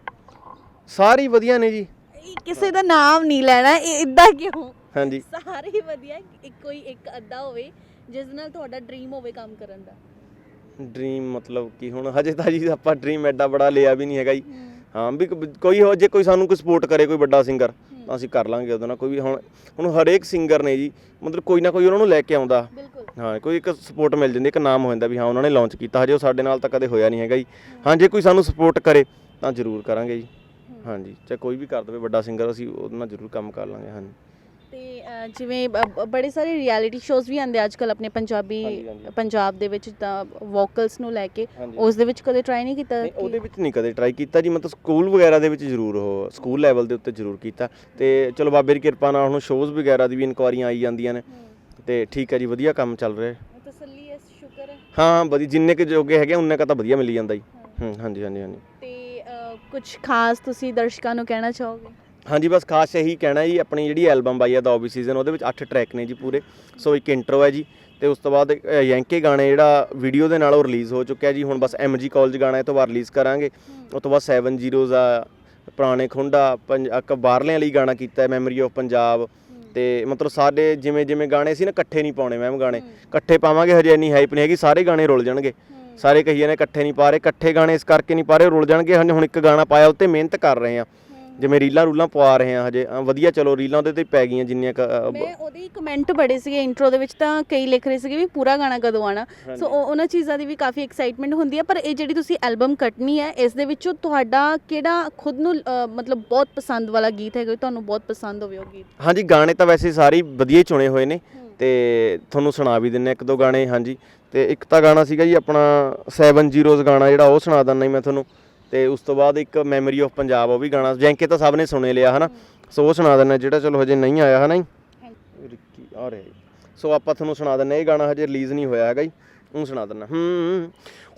[SPEAKER 2] ਸਾਰੇ ਹੀ ਵਧੀਆ ਨੇ ਜੀ।
[SPEAKER 1] ਇਹ ਕਿਸੇ ਦਾ ਨਾਮ ਨਹੀਂ ਲੈਣਾ ਇਹ ਇਦਾਂ ਕਿਉਂ?
[SPEAKER 2] ਹਾਂਜੀ।
[SPEAKER 1] ਸਾਰੇ ਹੀ ਵਧੀਆ ਇੱਕ ਕੋਈ ਇੱਕ ਅੱਧਾ ਹੋਵੇ ਜਿਸ ਨਾਲ ਤੁਹਾਡਾ ਡ੍ਰੀਮ ਹੋਵੇ ਕੰਮ ਕਰਨ ਦਾ।
[SPEAKER 2] ਡ੍ਰੀਮ ਮਤਲਬ ਕਿ ਹੁਣ ਹਜੇ ਤਾਂ ਜੀ ਆਪਾਂ ਡ੍ਰੀਮ ਐਡਾ ਬੜਾ ਲਿਆ ਵੀ ਨਹੀਂ ਹੈਗਾ ਜੀ। ਹਾਂ ਵੀ ਕ- ਕੋਈ ਹੋ ਜੇ ਕੋਈ ਸਾਨੂੰ ਕੋਈ ਸਪੋਰਟ ਕਰੇ ਕੋਈ ਵੱਡਾ ਸਿੰਗਰ ਤਾਂ ਅਸੀਂ ਕਰ ਲਾਂਗੇ ਉਹਦੇ ਨਾਲ। ਕੋਈ ਵੀ ਹੁਣ ਹੁਣ ਹਰੇਕ ਸਿੰਗਰ ਨੇ ਜੀ ਮਤਲਬ ਕੋਈ ਨਾ ਕੋਈ ਉਹਨਾਂ ਨੂੰ ਲੈ ਕੇ ਆਉਂਦਾ।
[SPEAKER 1] ਬਿਲਕੁਲ।
[SPEAKER 2] ਹਾਂ ਕੋਈ ਇੱਕ ਸਪੋਰਟ ਮਿਲ ਜਾਂਦੀ ਇੱਕ ਨਾਮ ਹੋ ਜਾਂਦਾ ਵੀ ਹਾਂ ਉਹਨਾਂ ਨੇ ਲਾਂਚ ਕੀਤਾ। ਹਜੇ ਉਹ ਸਾਡੇ ਨਾਲ ਤਾਂ ਕਦੇ ਹੋਇਆ ਨਹੀਂ ਹੈਗਾ ਜੀ। ਹਾਂ ਜੇ ਕੋਈ ਸਾਨੂੰ ਸਪੋਰਟ ਕਰੇ ਤਾਂ ਜ਼ਰੂਰ ਕਰਾਂਗੇ ਜੀ। ਹਾਂਜੀ ਚਾਹੇ ਕੋਈ ਵੀ ਕਰ ਦੇਵੇ ਵੱਡਾ ਸਿੰਗਰ ਅਸੀਂ ਉਹਦੇ ਨਾਲ ਜ਼ਰੂਰ ਕੰਮ ਕਰ ਲਾਂਗੇ। ਹਾਂਜੀ
[SPEAKER 1] ਜਿਵੇਂ ਬ- ਬੜੇ ਸਾਰੇ ਰਿਐਲਿਟੀ ਸ਼ੋਜ਼ ਵੀ ਆਉਂਦੇ ਅੱਜ ਕੱਲ ਆਪਣੇ ਪੰਜਾਬੀ
[SPEAKER 2] ਹਾਂਜੀ, ਹਾਂਜੀ।
[SPEAKER 1] ਪੰਜਾਬ ਦੇ ਵਿੱਚ ਤਾਂ ਵੋਕਲਸ ਨੂੰ ਲੈ ਕੇ
[SPEAKER 2] ਹਾਂਜੀ।
[SPEAKER 1] ਉਸ ਦੇ ਵਿੱਚ ਕਦੇ ਟਰਾਈ ਨਹੀਂ ਕੀਤਾ
[SPEAKER 2] ਨਹੀਂ
[SPEAKER 1] ਕਿ-
[SPEAKER 2] ਉਹਦੇ ਵਿੱਚ ਨਹੀਂ ਕਦੇ ਟਰਾਈ ਕੀਤਾ ਜੀ ਮਤਲਬ ਸਕੂਲ ਵਗੈਰਾ ਦੇ ਵਿੱਚ ਜ਼ਰੂਰ ਉਹ ਸਕੂਲ ਲੈਵਲ ਦੇ ਉੱਤੇ ਜ਼ਰੂਰ ਕੀਤਾ। ਤੇ ਚਲੋ ਬਾਬੇ ਦੀ ਕਿਰਪਾ ਨਾਲ ਹੁਣ ਸ਼ੋਜ਼ ਵਗੈਰਾ ਦੀ ਵੀ ਇਨਕੁਆਰੀਆਂ ਆਈ ਜਾਂਦੀਆਂ ਨੇ। ਤੇ ਠੀਕ ਹੈ ਜੀ ਵਧੀਆ ਕੰਮ ਚੱਲ ਰਿਹਾ। ਹੈ
[SPEAKER 1] ਤਸੱਲੀ ਹੈ ਸ਼ੁਕਰ ਹੈ।
[SPEAKER 2] ਹਾਂ ਵਧੀਆ ਜਿੰਨੇ ਕੁ ਜੋਗੇ ਹੈਗੇ ਉਨੇ ਕੁ ਤਾਂ ਵਧੀਆ ਮਿਲੀ ਜਾਂਦਾ ਜੀ। ਹੂੰ। ਹਾਂਜੀ ਹਾਂਜੀ ਹਾਂਜੀ।
[SPEAKER 1] ਤੇ ਕੁਝ ਖਾਸ ਤੁਸੀਂ ਦਰਸ਼ਕਾਂ ਨੂੰ ਕਹਿਣਾ ਚਾਹੋਗੇ?
[SPEAKER 2] ਹਾਂਜੀ ਬਸ ਖਾਸ ਇਹੀ ਕਹਿਣਾ ਜੀ ਆਪਣੀ ਜਿਹੜੀ ਐਲਬਮ ਆਈ ਹੈ ਦਾ ਓਬੀ ਸੀਜ਼ਨ ਉਹਦੇ ਵਿੱਚ 8 ਟਰੈਕ ਨੇ ਜੀ ਪੂਰੇ। ਸੋ ਇੱਕ ਇੰਟਰੋ ਹੈ ਜੀ ਤੇ ਉਸ ਤੋਂ ਬਾਅਦ ਯੈਂਕੇ ਗਾਣੇ ਜਿਹੜਾ ਵੀਡੀਓ ਦੇ ਨਾਲ ਉਹ ਰਿਲੀਜ਼ ਹੋ ਚੁੱਕਿਆ ਜੀ। ਹੁਣ ਬਸ ਐਮਜੀ ਕਾਲਜ ਗਾਣਾ ਇਹ ਤੋਂ ਬਾਅਦ ਰਿਲੀਜ਼ ਕਰਾਂਗੇ। ਉਸ ਤੋਂ ਬਾਅਦ 7 ਜ਼ੀਰੋਜ਼ ਆ ਪੁਰਾਣੇ ਖੁੰਡਾ ਪੰਜ ਇੱਕ ਬਾਹਰਲਿਆਂ ਲਈ ਗਾਣਾ ਕੀਤਾ ਹੈ ਮੈਮਰੀ ਆਫ ਪੰਜਾਬ ਤੇ ਮਤਲਬ ਸਾਡੇ ਜਿਵੇਂ ਜਿਵੇਂ ਗਾਣੇ ਸੀ ਨਾ ਇਕੱਠੇ ਨਹੀਂ ਪਾਉਣੇ ਮੈਮ ਗਾਣੇ। ਇਕੱਠੇ ਪਾਵਾਂਗੇ ਹਜੇ ਇੰਨੀ ਹਾਈਪ ਨਹੀਂ ਹੈਗੀ ਸਾਰੇ ਗਾਣੇ ਰੁਲ ਜਾਣਗੇ। ਸਾਰੇ ਕਹੀਏ ਨੇ ਇਕੱਠੇ ਨਹੀਂ ਪਾ ਰਹੇ ਇਕੱਠੇ ਗਾਣੇ ਇਸ ਕਰਕੇ ਨਹੀਂ ਪਾ ਰਹੇ ਰੁਲ ਜਾਣਗੇ। ਹੁਣ ਇੱਕ ਗਾਣਾ ਪਾਇਆ ਉੱਤੇ ਮਿਹਨਤ ਕਰ ਰਹੇ ਆ। ਜਿਵੇਂ ਰੀਲਾਂ ਰੂਲਾਂ ਪਵਾ ਰਹੇ ਆ ਹਜੇ ਵਧੀਆ ਚਲੋ ਰੀਲਾਂ ਉਹਦੇ ਤੇ ਪੈ ਗਈਆਂ ਜਿੰਨੀਆਂ ਕੁ, ਅ, ਬ-
[SPEAKER 1] ਮੈਂ ਉਹਦੇ ਕਮੈਂਟ ਪੜੇ ਸੀਗੇ ਇੰਟਰੋ ਦੇ ਵਿੱਚ ਤਾਂ ਕਈ ਲਿਖ ਰਹੇ ਸੀਗੇ ਵੀ ਪੂਰਾ ਗਾਣਾ ਕਦੋਂ ਆਣਾ। ਸੋ ਉਹ- ਉਹਨਾਂ ਚੀਜ਼ਾਂ ਦੀ ਵੀ ਕਾਫੀ ਐਕਸਾਈਟਮੈਂਟ ਹੁੰਦੀ ਹੈ ਪਰ ਇਹ ਜਿਹੜੀ ਤੁਸੀਂ ਐਲਬਮ ਕੱਟਣੀ ਹੈ ਇਸ ਦੇ ਵਿੱਚੋਂ ਤੁਹਾਡਾ ਕਿਹੜਾ ਖੁਦ ਨੂੰ ਅ, ਮਤਲਬ ਬਹੁਤ ਪਸੰਦ ਵਾਲਾ ਗੀਤ ਹੈਗਾ ਤੁਹਾਨੂੰ ਬਹੁਤ ਪਸੰਦ ਹੋਵੇ ਉਹ ਗੀਤ?
[SPEAKER 2] ਹਾਂਜੀ ਗਾਣੇ ਤਾਂ ਵੈਸੇ ਸਾਰੇ ਹੀ ਵਧੀਆ ਹੀ ਚੁਣੇ ਹੋਏ ਨੇ ਤੇ ਤੁਹਾਨੂੰ ਸੁਣਾ ਵੀ ਦਿੰਨੇ ਇੱਕ ਦੋ ਗਾਣੇ ਹਾਂਜੀ। ਤੇ ਇੱਕ ਤਾਂ ਗਾਣਾ ਸੀਗਾ ਜੀ ਆਪਣਾ 70s ਗਾਣਾ ਜਿਹੜਾ ਉਹ ਸੁਣਾ ਜੀ ਮੈਂ ਤੁਹਾਨੂੰ। ਤੇ ਉਸ ਤੋਂ ਬਾਅਦ ਇੱਕ ਮੈਮਰੀ ਆਫ ਪੰਜਾਬ, ਉਹ ਵੀ ਗਾਣਾ, ਜੈਂਕੇ ਤਾਂ ਸਭ ਨੇ ਸੁਣੇ ਲਿਆ, ਹਨਾ? ਸੋ ਉਹ ਸੁਣਾ ਦਿੰਦਾ ਜਿਹੜਾ ਚਲੋ ਹਜੇ ਨਹੀਂ ਆਇਆ, ਹਨਾ ਜੀ? ਰਿੱਕੀ, ਆ ਸੋ ਆਪਾਂ ਤੁਹਾਨੂੰ ਸੁਣਾ ਦਿੰਨੇ ਇਹ ਗਾਣਾ ਹਜੇ ਰਿਲੀਜ਼ ਨਹੀਂ ਹੋਇਆ ਹੈਗਾ ਜੀ। ਉਹ ਸੁਣਾ ਦਿੰਨਾ ਹੂੰ,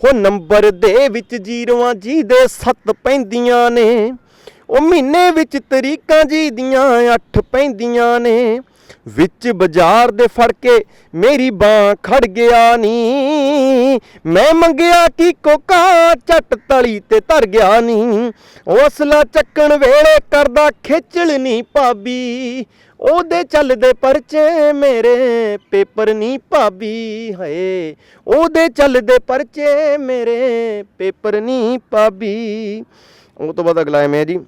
[SPEAKER 2] ਹੋ। ਨੰਬਰ ਦੇ ਵਿੱਚ ਜੀਰੋਆਂ ਜੀ ਦੇ ਸੱਤ ਪੈਂਦੀਆਂ ਨੇ। ਉਹ ਮਹੀਨੇ ਵਿੱਚ ਤਰੀਕਾਂ ਜੀ ਦੀਆਂ ਅੱਠ ਪੈਂਦੀਆਂ ਨੇ। ਵਿੱਚ ਬਾਜ਼ਾਰ ਦੇ ਫੜ ਕੇ ਮੇਰੀ ਬਾਹ ਖੜ ਗਿਆ ਨੀ। ਮੈਂ ਮੰਗਿਆ ਕੀ ਕੋਕਾ ਝੱਟ ਤਲੀ ਤੇ ਧਰ ਗਿਆ ਨੀ ਹੌਸਲਾ ਚੱਕਣ ਵੇਲੇ ਕਰਦਾ ਖੇਚਲ ਨੀ ਭਾਬੀ। ਉਹਦੇ ਚੱਲਦੇ ਪਰਚੇ ਮੇਰੇ ਪੇਪਰ ਨਹੀਂ ਭਾਬੀ, ਹਏ। ਉਹਦੇ ਚੱਲਦੇ ਪਰਚੇ ਮੇਰੇ ਪੇਪਰ ਨਹੀਂ ਭਾਬੀ। ਉਹ ਤੋਂ ਬਾਅਦ ਅਗਲਾ ਹੈ ਮੈਂ ਜੀ।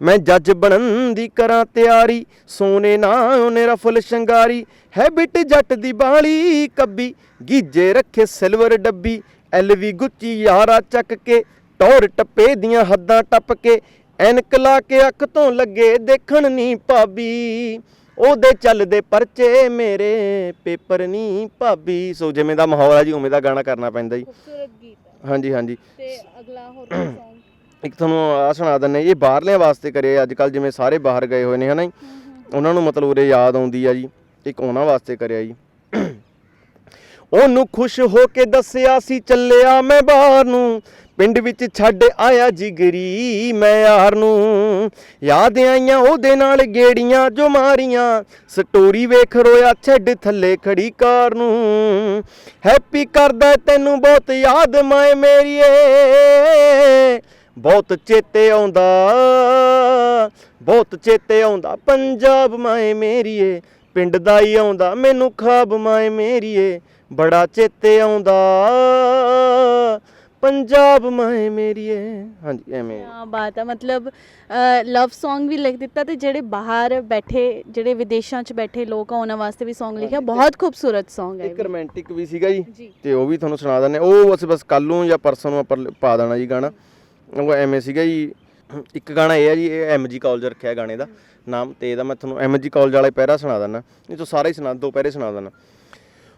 [SPEAKER 2] ਮੈਂ ਜੱਜ ਬਣਨ ਦੀ ਕਰਾਂ ਤਿਆਰੀ ਸੋਨੇ ਨਾ ਉਹਨੇ ਰਫਲ ਸ਼ੰਗਾਰੀ ਹੈਬਿਟ ਜੱਟ ਦੀ ਬਾਲੀ ਕੱਬੀ ਗੀਜੇ ਰੱਖੇ ਸਿਲਵਰ ਡੱਬੀ ਐਲਵੀ ਗੁੱਚੀ ਯਾਰਾ ਚੱਕ ਕੇ ਟੌਰ ਟੱਪੇ ਦੀਆਂ ਹੱਦਾਂ ਟੱਪ ਕੇ ਐਨਕ ਲਾ ਕੇ ਅੱਖ ਤੋਂ ਲੱਗੇ ਦੇਖਣ ਨਹੀਂ ਭਾਬੀ ਉਹਦੇ ਚੱਲਦੇ ਪਰਚੇ ਮੇਰੇ ਪੇਪਰ ਨਹੀਂ ਭਾਬੀ। ਸੋ ਜਿਵੇਂ ਦਾ ਮਾਹੌਲ ਹੈ ਜੀ ਉਵੇਂ ਦਾ ਗਾਣਾ ਕਰਨਾ ਪੈਂਦਾ ਜੀ। ਹਾਂਜੀ ਹਾਂਜੀ।
[SPEAKER 1] ਤੇ ਅਗਲਾ ਹੋਰ?
[SPEAKER 2] ਇੱਕ ਤੁਹਾਨੂੰ ਆ ਸੁਣਾ ਦਿੰਨੇ ਇਹ ਬਾਹਰਲਿਆਂ ਵਾਸਤੇ ਕਰੇ ਅੱਜ ਕੱਲ ਜਿਵੇਂ ਸਾਰੇ ਬਾਹਰ ਗਏ ਹੋਏ ਨੇ ਹਨਾ ਜੀ? ਉਹਨਾਂ ਨੂੰ ਮਤਲਬ ਉਰੇ ਯਾਦ ਆਉਂਦੀ ਆ ਜੀ ਇੱਕ ਉਹਨਾਂ ਵਾਸਤੇ ਕਰਿਆ ਜੀ। ਉਹਨੂੰ ਖੁਸ਼ ਹੋ ਕੇ ਦੱਸਿਆ ਸੀ ਚੱਲਿਆ ਮੈਂ ਬਾਹਰ ਨੂੰ ਪਿੰਡ ਵਿੱਚ ਛੱਡ ਆਇਆ ਜਿਗਰੀ ਮੈਂ ਯਾਰ ਨੂੰ। ਯਾਦ ਆਈਆਂ ਉਹਦੇ ਨਾਲ ਗੇੜੀਆਂ ਜੋ ਮਾਰੀਆਂ ਸਟੋਰੀ ਵੇਖ ਰੋਇਆ ਛੱਡ ਥੱਲੇ ਖੜੀ ਕਾਰ ਨੂੰ। ਹੈਪੀ ਕਰਦਾ ਤੈਨੂੰ ਬਹੁਤ ਯਾਦ ਮਾਏ ਮੇਰੀਏ ਬਹੁਤ ਚੇਤੇ ਆਉਂਦਾ ਬਹੁਤ ਚੇਤੇ ਆਉਂਦਾ। ਪੰਜਾਬ ਮਾਏ ਮੇਰੀਏ ਪਿੰਡ ਦਾ ਹੀ ਆਉਂਦਾ ਮੈਨੂੰ ਖਾਬ ਮਾਏ ਮੇਰੀਏ ਬੜਾ ਚੇਤੇ ਆਉਂਦਾ। ਪੰਜਾਬ ਮਾਏ ਮੇਰੀਏ। ਹਾਂਜੀ ਐਵੇਂ।
[SPEAKER 1] ਕਿਆ ਬਾਤ ਹੈ ਮਤਲਬ ਲਵ Song ਵੀ ਲਿਖ ਦਿੱਤਾ ਤੇ ਜਿਹੜੇ ਬਾਹਰ ਬੈਠੇ ਜਿਹੜੇ ਵਿਦੇਸ਼ਾਂ 'ਚ ਬੈਠੇ ਲੋਕ ਆ ਉਹਨਾਂ ਵਾਸਤੇ ਵੀ Song ਲਿਖਿਆ। ਬਹੁਤ ਖੂਬਸੂਰਤ Song ਹੈ
[SPEAKER 2] ਇੱਕ। ਰੋਮਾਂਟਿਕ ਵੀ ਸੀਗਾ ਜੀ
[SPEAKER 1] ਜੀ।
[SPEAKER 2] ਤੇ ਉਹ ਵੀ ਤੁਹਾਨੂੰ ਸੁਣਾ ਦਿੰਦੇ ਉਹ ਅਸੀਂ ਬਸ ਕੱਲ ਨੂੰ ਜਾਂ ਪਰਸੋਂ ਨੂੰ ਆਪਾਂ ਲ- ਪਾ ਦੇਣਾ ਜੀ ਗਾਣਾ। ਉਹ ਐਵੇਂ ਸੀਗਾ ਜੀ, ਇੱਕ ਗਾਣਾ ਇਹ ਹੈ ਜੀ, ਇਹ ਐਮਜੀ ਕਾਲਜ ਰੱਖਿਆ ਗਾਣੇ ਦਾ ਨਾਮ ਤੇ ਇਹਦਾ ਮੈਂ ਤੁਹਾਨੂੰ ਐਮਜੀ ਕਾਲਜ ਵਾਲੇ ਪਹਿਰਾ ਸੁਣਾ ਦਿੰਦਾ। ਨਹੀਂ ਤਾਂ ਸਾਰੇ ਸੁਣਾ, ਦੋ ਪਹਿਰੇ ਸੁਣਾ ਦਿੰਦਾ।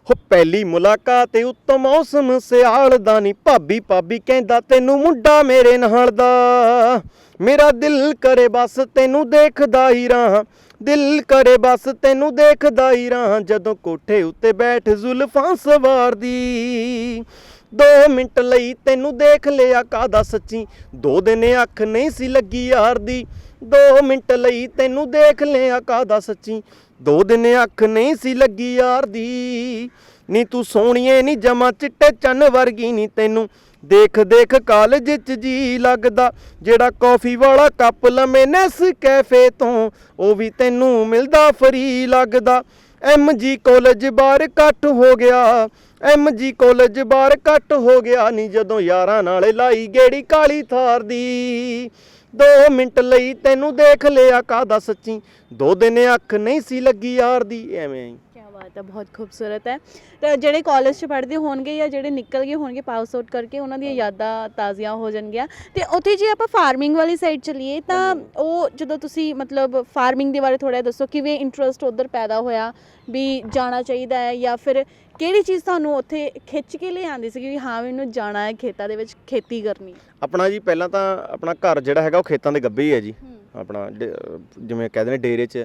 [SPEAKER 2] ਹੋ ਪਹਿਲੀ ਮੁਲਾਕਾਤ ਉੱਤੋਂ ਮੌਸਮ ਸਿਆਲ ਦਾ ਨਹੀਂ ਭਾਬੀ ਭਾਬੀ ਕਹਿੰਦਾ ਤੈਨੂੰ ਮੁੰਡਾ ਮੇਰੇ ਨਾਲ ਦਾ। ਮੇਰਾ ਦਿਲ ਕਰੇ ਬਸ ਤੈਨੂੰ ਦੇਖਦਾ ਹੀ ਰਹਾਂ, ਦਿਲ ਕਰੇ ਬਸ ਤੈਨੂੰ ਦੇਖਦਾ ਹੀ ਰਹਾਂ, ਜਦੋਂ ਕੋਠੇ ਉੱਤੇ ਬੈਠ ਜ਼ੁਲਫਾਂ ਸਵਾਰਦੀ। ਦੋ ਮਿੰਟ ਲਈ ਤੈਨੂੰ ਦੇਖ ਲਿਆ ਕਾਦਾ ਸੱਚੀ। ਦੋ ਦਿਨ ਅੱਖ ਨਹੀਂ ਸੀ ਲੱਗੀ ਯਾਰ ਦੀ। ਦੋ ਮਿੰਟ ਲਈ ਤੈਨੂੰ ਦੇਖ ਲਿਆ ਕਾਦਾ ਸੱਚੀ। ਦੋ ਦਿਨ ਅੱਖ ਨਹੀਂ ਸੀ ਲੱਗੀ ਯਾਰ ਦੀ। ਨੀ ਤੂੰ ਸੋਹਣੀਏ, ਨੀ ਜਮਾ ਚਿੱਟੇ ਚੰਨ ਵਰਗੀ, ਨੀ ਤੈਨੂੰ ਦੇਖ ਦੇਖ ਕਾਲਜ ਚ ਜੀ ਲੱਗਦਾ। ਜਿਹੜਾ ਕਾਫੀ ਵਾਲਾ ਕੱਪ ਲੰਮੇ ਨੈਸ ਕੈਫੇ ਤੋਂ, ਉਹ ਵੀ ਤੈਨੂੰ ਮਿਲਦਾ ਫਰੀ ਲੱਗਦਾ। ਐਮ ਜੀ ਕਾਲਜ ਬਾਹਰ ਇਕੱਠ ਹੋ ਗਿਆ। ਐਮ ਜੀ ਕਾਲਜ ਬਾਹਰ ਕੱਟ ਹੋ ਗਿਆ ਨੀ ਜਦੋਂ ਯਾਰਾਂ ਨਾਲ ਲਾਈ ਗੇੜੀ ਕਾਲੀ ਥਾਰ ਦੀ। ਦੋ ਮਿੰਟ ਲਈ ਤੈਨੂੰ ਦੇਖ ਲਿਆ ਕਾਦਾ ਸੱਚੀ, ਦੋ ਦਿਨ ਅੱਖ ਨਹੀਂ ਸੀ ਲੱਗੀ ਯਾਰ ਦੀ, ਐਵੇਂ
[SPEAKER 1] ਬਾਤ ਹੈ ਬਹੁਤ ਖੂਬਸੂਰਤ ਹੈ ਤੇ ਜਿਹੜੇ ਕਾਲਜ 'ਚ ਪੜ੍ਹਦੇ ਹੋਣਗੇ ਜਾਂ ਜਿਹੜੇ ਨਿਕਲ ਗਏ ਹੋਣਗੇ ਪਾਸ ਆਊਟ ਕਰਕੇ ਉਹਨਾਂ ਦੀਆਂ ਯਾਦਾਂ ਤਾਜ਼ੀਆਂ ਹੋ ਜਾਣਗੀਆਂ ਤੇ ਉੱਥੇ ਜੇ ਆਪਾਂ ਫਾਰਮਿੰਗ ਵਾਲੀ ਸਾਈਡ ਚਲੀਏ ਤਾਂ ਉਹ ਜਦੋਂ ਤੁਸੀਂ ਮਤਲਬ ਫਾਰਮਿੰਗ ਦੇ ਬਾਰੇ ਥੋੜਾ ਦੱਸੋ ਕਿਵੇਂ ਇੰਟਰਸਟ ਉਧਰ ਪੈਦਾ ਹੋਇਆ ਵੀ ਜਾਣਾ ਚਾਹੀਦਾ ਹੈ ਜਾਂ ਫਿਰ ਕਿਹੜੀ ਚੀਜ਼ ਤੁਹਾਨੂੰ ਉੱਥੇ ਖਿੱਚ ਕੇ ਲਿਆਂਦੀ ਸੀ ਕਿ ਹਾਂ ਮੈਨੂੰ ਜਾਣਾ ਹੈ ਖੇਤਾਂ ਦੇ ਵਿੱਚ ਖੇਤੀ ਕਰਨੀ
[SPEAKER 2] ਆਪਣਾ ਜੀ ਪਹਿਲਾਂ ਤਾਂ ਆਪਣਾ ਘਰ ਜਿਹੜਾ ਹੈਗਾ ਉਹ ਖੇਤਾਂ ਦੇ ਗੱਬੇ ਹੀ ਹੈ ਜੀ ਆਪਣਾ ਡੇ- ਜਿਵੇਂ ਕਹਿੰਦੇ ਨੇ ਡੇਰੇ 'ਚ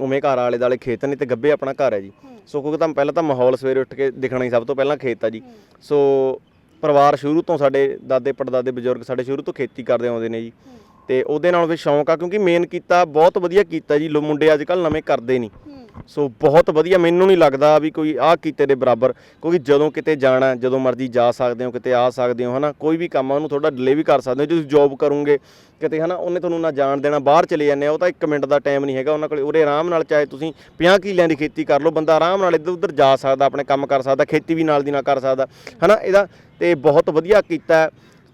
[SPEAKER 2] ਉਵੇਂ ਘਰ ਆਲੇ ਦਾਲੇ ਖੇਤ ਨੇ ਤੇ ਗੱਬੇ ਆਪਣਾ ਘਰ ਹੈ ਜੀ ਸੋ ਕਿਉਂਕਿ ਤਾਂ ਪਹਿਲਾਂ ਤਾਂ ਮਾਹੌਲ ਸਵੇਰੇ ਉੱਠ ਕੇ ਦਿਖਣਾ ਹੀ ਸਭ ਤੋਂ ਪਹਿਲਾਂ ਖੇਤ ਆ ਜੀ। ਸੋ ਪਰਿਵਾਰ ਸ਼ੁਰੂ ਤੋਂ ਸਾਡੇ ਦਾਦੇ ਪੜਦਾਦੇ ਬਜ਼ੁਰਗ ਸਾਡੇ ਸ਼ੁਰੂ ਤੋਂ ਖੇਤੀ ਕਰਦੇ ਆਉਂਦੇ ਨੇ ਜੀ।
[SPEAKER 1] ਹੂੰ
[SPEAKER 2] ਤੇ ਉਹਦੇ ਨਾਲ ਵੀ ਸ਼ੌਂਕ ਆ ਕਿਉਂਕਿ ਮੇਨ ਕੀਤਾ, ਬਹੁਤ ਵਧੀਆ ਕੀਤਾ ਜੀ। ਲੋ ਮੁੰਡੇ ਅੱਜ ਕੱਲ ਨਵੇਂ ਕਰਦੇ ਨਹੀਂ। ਸੋ ਬਹੁਤ ਵਧੀਆ, ਮੈਨੂੰ ਨਹੀਂ ਲੱਗਦਾ ਵੀ ਕੋਈ ਆਹ ਕੀਤੇ ਦੇ ਬਰਾਬਰ, ਕਿਉਂਕਿ ਜਦੋਂ ਕਿਤੇ ਜਾਣਾ, ਜਦੋਂ ਮਰਜ਼ੀ ਜਾ ਸਕਦੇ ਹੋ, ਕਿਤੇ ਆ ਸਕਦੇ ਹੋ, ਹਨਾ, ਕੋਈ ਵੀ ਕੰਮ ਆ, ਉਹਨੂੰ ਥੋੜਾ ਡਿਲੇ ਵੀ ਕਰ ਸਕਦੇ ਹੋ, ਜੇ ਤੁਸੀਂ ਜੌਬ ਕਰੋਗੇ, ਕਿਤੇ, ਹਨਾ, ਉਹਨੇ ਤੁਹਾਨੂੰ ਨਾ ਜਾਣ ਦੇਣਾ, ਬਾਹਰ ਚਲੇ ਜਾਂਦੇ ਆ, ਉਹ ਤਾਂ 1 ਮਿੰਟ ਦਾ ਟਾਈਮ ਨਹੀਂ ਹੈਗਾ, ਉਹਨਾਂ ਕੋਲੇ, ਉਰੇ ਆਰਾਮ ਨਾਲ ਚਾਹੇ ਤੁਸੀਂ 50 ਕਿੱਲਿਆਂ ਦੀ ਖੇਤੀ ਕਰ ਲਓ, ਬੰਦਾ ਆਰਾਮ ਨਾਲ ਇੱਧਰ ਉੱਧਰ ਜਾ ਸਕਦਾ, ਆਪਣੇ ਕੰਮ ਕਰ ਸਕਦਾ, ਖੇਤੀ ਵੀ ਨਾਲ ਦੀ ਨਾਲ ਕਰ ਸਕਦਾ, ਹਨਾ, ਇਹਦਾ ਤੇ ਬਹੁਤ ਵਧੀਆ ਕੀਤਾ ਹੈ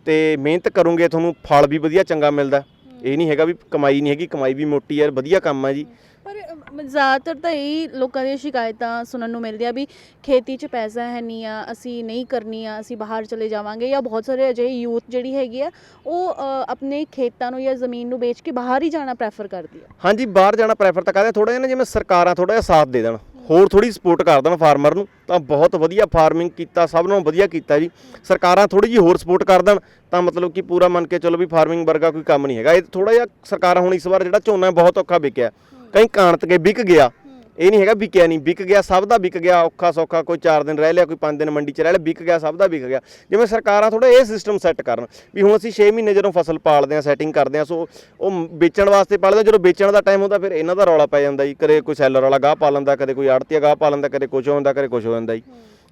[SPEAKER 2] ਤੇ ਮਿਹਨਤ ਕਰੋਗੇ, ਤੁਹਾਨੂੰ ਫਲ ਵੀ ਵਧੀਆ ਚੰਗਾ ਮਿਲਦਾ, ਇਹ ਨਹੀਂ ਹੈਗਾ ਵੀ ਕਮਾਈ ਨਹੀਂ ਹੈਗੀ, ਕਮਾਈ ਵੀ ਮੋਟੀ ਹੈ ਵਧੀਆ ਕੰਮ ਆ ਜੀ।
[SPEAKER 1] ਪਰ ਅਮ, ਜ਼ਿਆਦਾਤਰ ਤਾਂ ਇਹੀ ਲੋਕਾਂ ਦੀਆਂ ਸ਼ਿਕਾਇਤਾਂ ਸੁਣਨ ਨੂੰ ਮਿਲਦੀਆਂ ਵੀ ਖੇਤੀ 'ਚ ਪੈਸਾ ਹੈ ਨਹੀਂ ਆ ਅਸੀਂ ਨਹੀਂ ਕਰਨੀ ਆ ਅਸੀਂ ਬਾਹਰ ਚਲੇ ਜਾਵਾਂਗੇ ਜਾਂ ਬਹੁਤ ਸਾਰੇ ਅਜਿਹੇ ਯੂਥ ਜਿਹੜੀ ਹੈਗੀ ਆ ਉਹ ਅ, ਆਪਣੇ ਖੇਤਾਂ ਨੂੰ ਜਾਂ ਜ਼ਮੀਨ ਨੂੰ ਵੇਚ ਕੇ ਬਾਹਰ ਹੀ ਜਾਣਾ ਪ੍ਰੈਫਰ ਕਰਦੀ ਆ।
[SPEAKER 2] ਹਾਂਜੀ ਬਾਹਰ ਜਾਣਾ ਪ੍ਰੈਫਰ ਤਾਂ ਕਰਦੇ ਥੋੜਾ ਜਿਹਾ ਨਾ ਜਿਵੇਂ ਸਰਕਾਰਾਂ ਥੋੜਾ ਜਿਹਾ ਸਾਥ ਦੇ ਦੇਣ ਹੋਰ ਥੋੜੀ ਸਪੋਰਟ ਕਰ ਦੇਣ ਫਾਰਮਰ ਨੂੰ ਤਾਂ ਬਹੁਤ ਵਧੀਆ ਫਾਰਮਿੰਗ ਕੀਤਾ ਸਭ ਨੂੰ ਵਧੀਆ ਕੀਤਾ ਜੀ। ਸਰਕਾਰਾਂ ਥੋੜੀ ਜਿਹੀ ਹੋਰ ਸਪੋਰਟ ਕਰ ਦੇਣ ਤਾਂ ਮਤਲਬ ਕਿ ਪੂਰਾ ਮੰਨ ਕੇ ਚਲੋ ਵੀ ਫਾਰਮਿੰਗ ਵਰਗਾ ਕੋਈ ਕੰਮ ਨਹੀਂ ਹੈਗਾ। ਇਹ ਥੋੜਾ ਜਿਹਾ ਸਰਕਾਰਾਂ ਹੁਣ ਇਸ ਵਾਰ ਜਿਹੜਾ ਝੋਨਾ ਹੈ ਬਹੁਤ ਔਖਾ ਵਿਕਿਆ। ਕਈ ਕਾਣਤ ਕੇ ਵਿਕ ਗਿਆ। ਇਹ ਨਹੀਂ ਹੈਗਾ ਵਿਕਿਆ ਨਹੀਂ ਵਿਕ ਗਿਆ ਸਭ ਦਾ ਵਿਕ ਗਿਆ ਔਖਾ ਸੌਖਾ ਕੋਈ 4 ਦਿਨ ਰਹਿ ਲਿਆ ਕੋਈ 5 ਦਿਨ ਮੰਡੀ 'ਚ ਰਹਿ ਲਿਆ ਵਿਕ ਗਿਆ ਸਭ ਦਾ ਵਿਕ ਗਿਆ। ਜਿਵੇਂ ਸਰਕਾਰਾਂ ਥੋੜਾ ਇਹ ਸਿਸਟਮ ਸੈੱਟ ਕਰਨ ਵੀ ਹੁਣ ਅਸੀਂ 6 ਮਹੀਨੇ ਜਦੋਂ ਫਸਲ ਪਾਲਦੇ ਆ ਸੈਟਿੰਗ ਕਰਦੇ ਆ ਸੋ ਉਹ ਵੇਚਣ ਵਾਸਤੇ ਪਾਲਦੇ ਆ, ਜਦੋਂ ਵੇਚਣ ਦਾ ਟਾਈਮ ਹੁੰਦਾ ਫਿਰ ਇਹਨਾਂ ਦਾ ਰੌਲਾ ਪੈ ਜਾਂਦਾ ਜੀ। ਕਦੇ ਕੋਈ ਸੈਲਰ ਵਾਲਾ ਗਾਹ ਪਾ ਲੈਂਦਾ ਕਦੇ ਕੋਈ ਆੜਤੀਆ ਗਾਹ ਪਾ ਲੈਂਦਾ ਕਦੇ ਕੁਝ ਹੁੰਦਾ ਕਦੇ ਕੁਝ ਹੋ ਜਾਂਦਾ ਜੀ।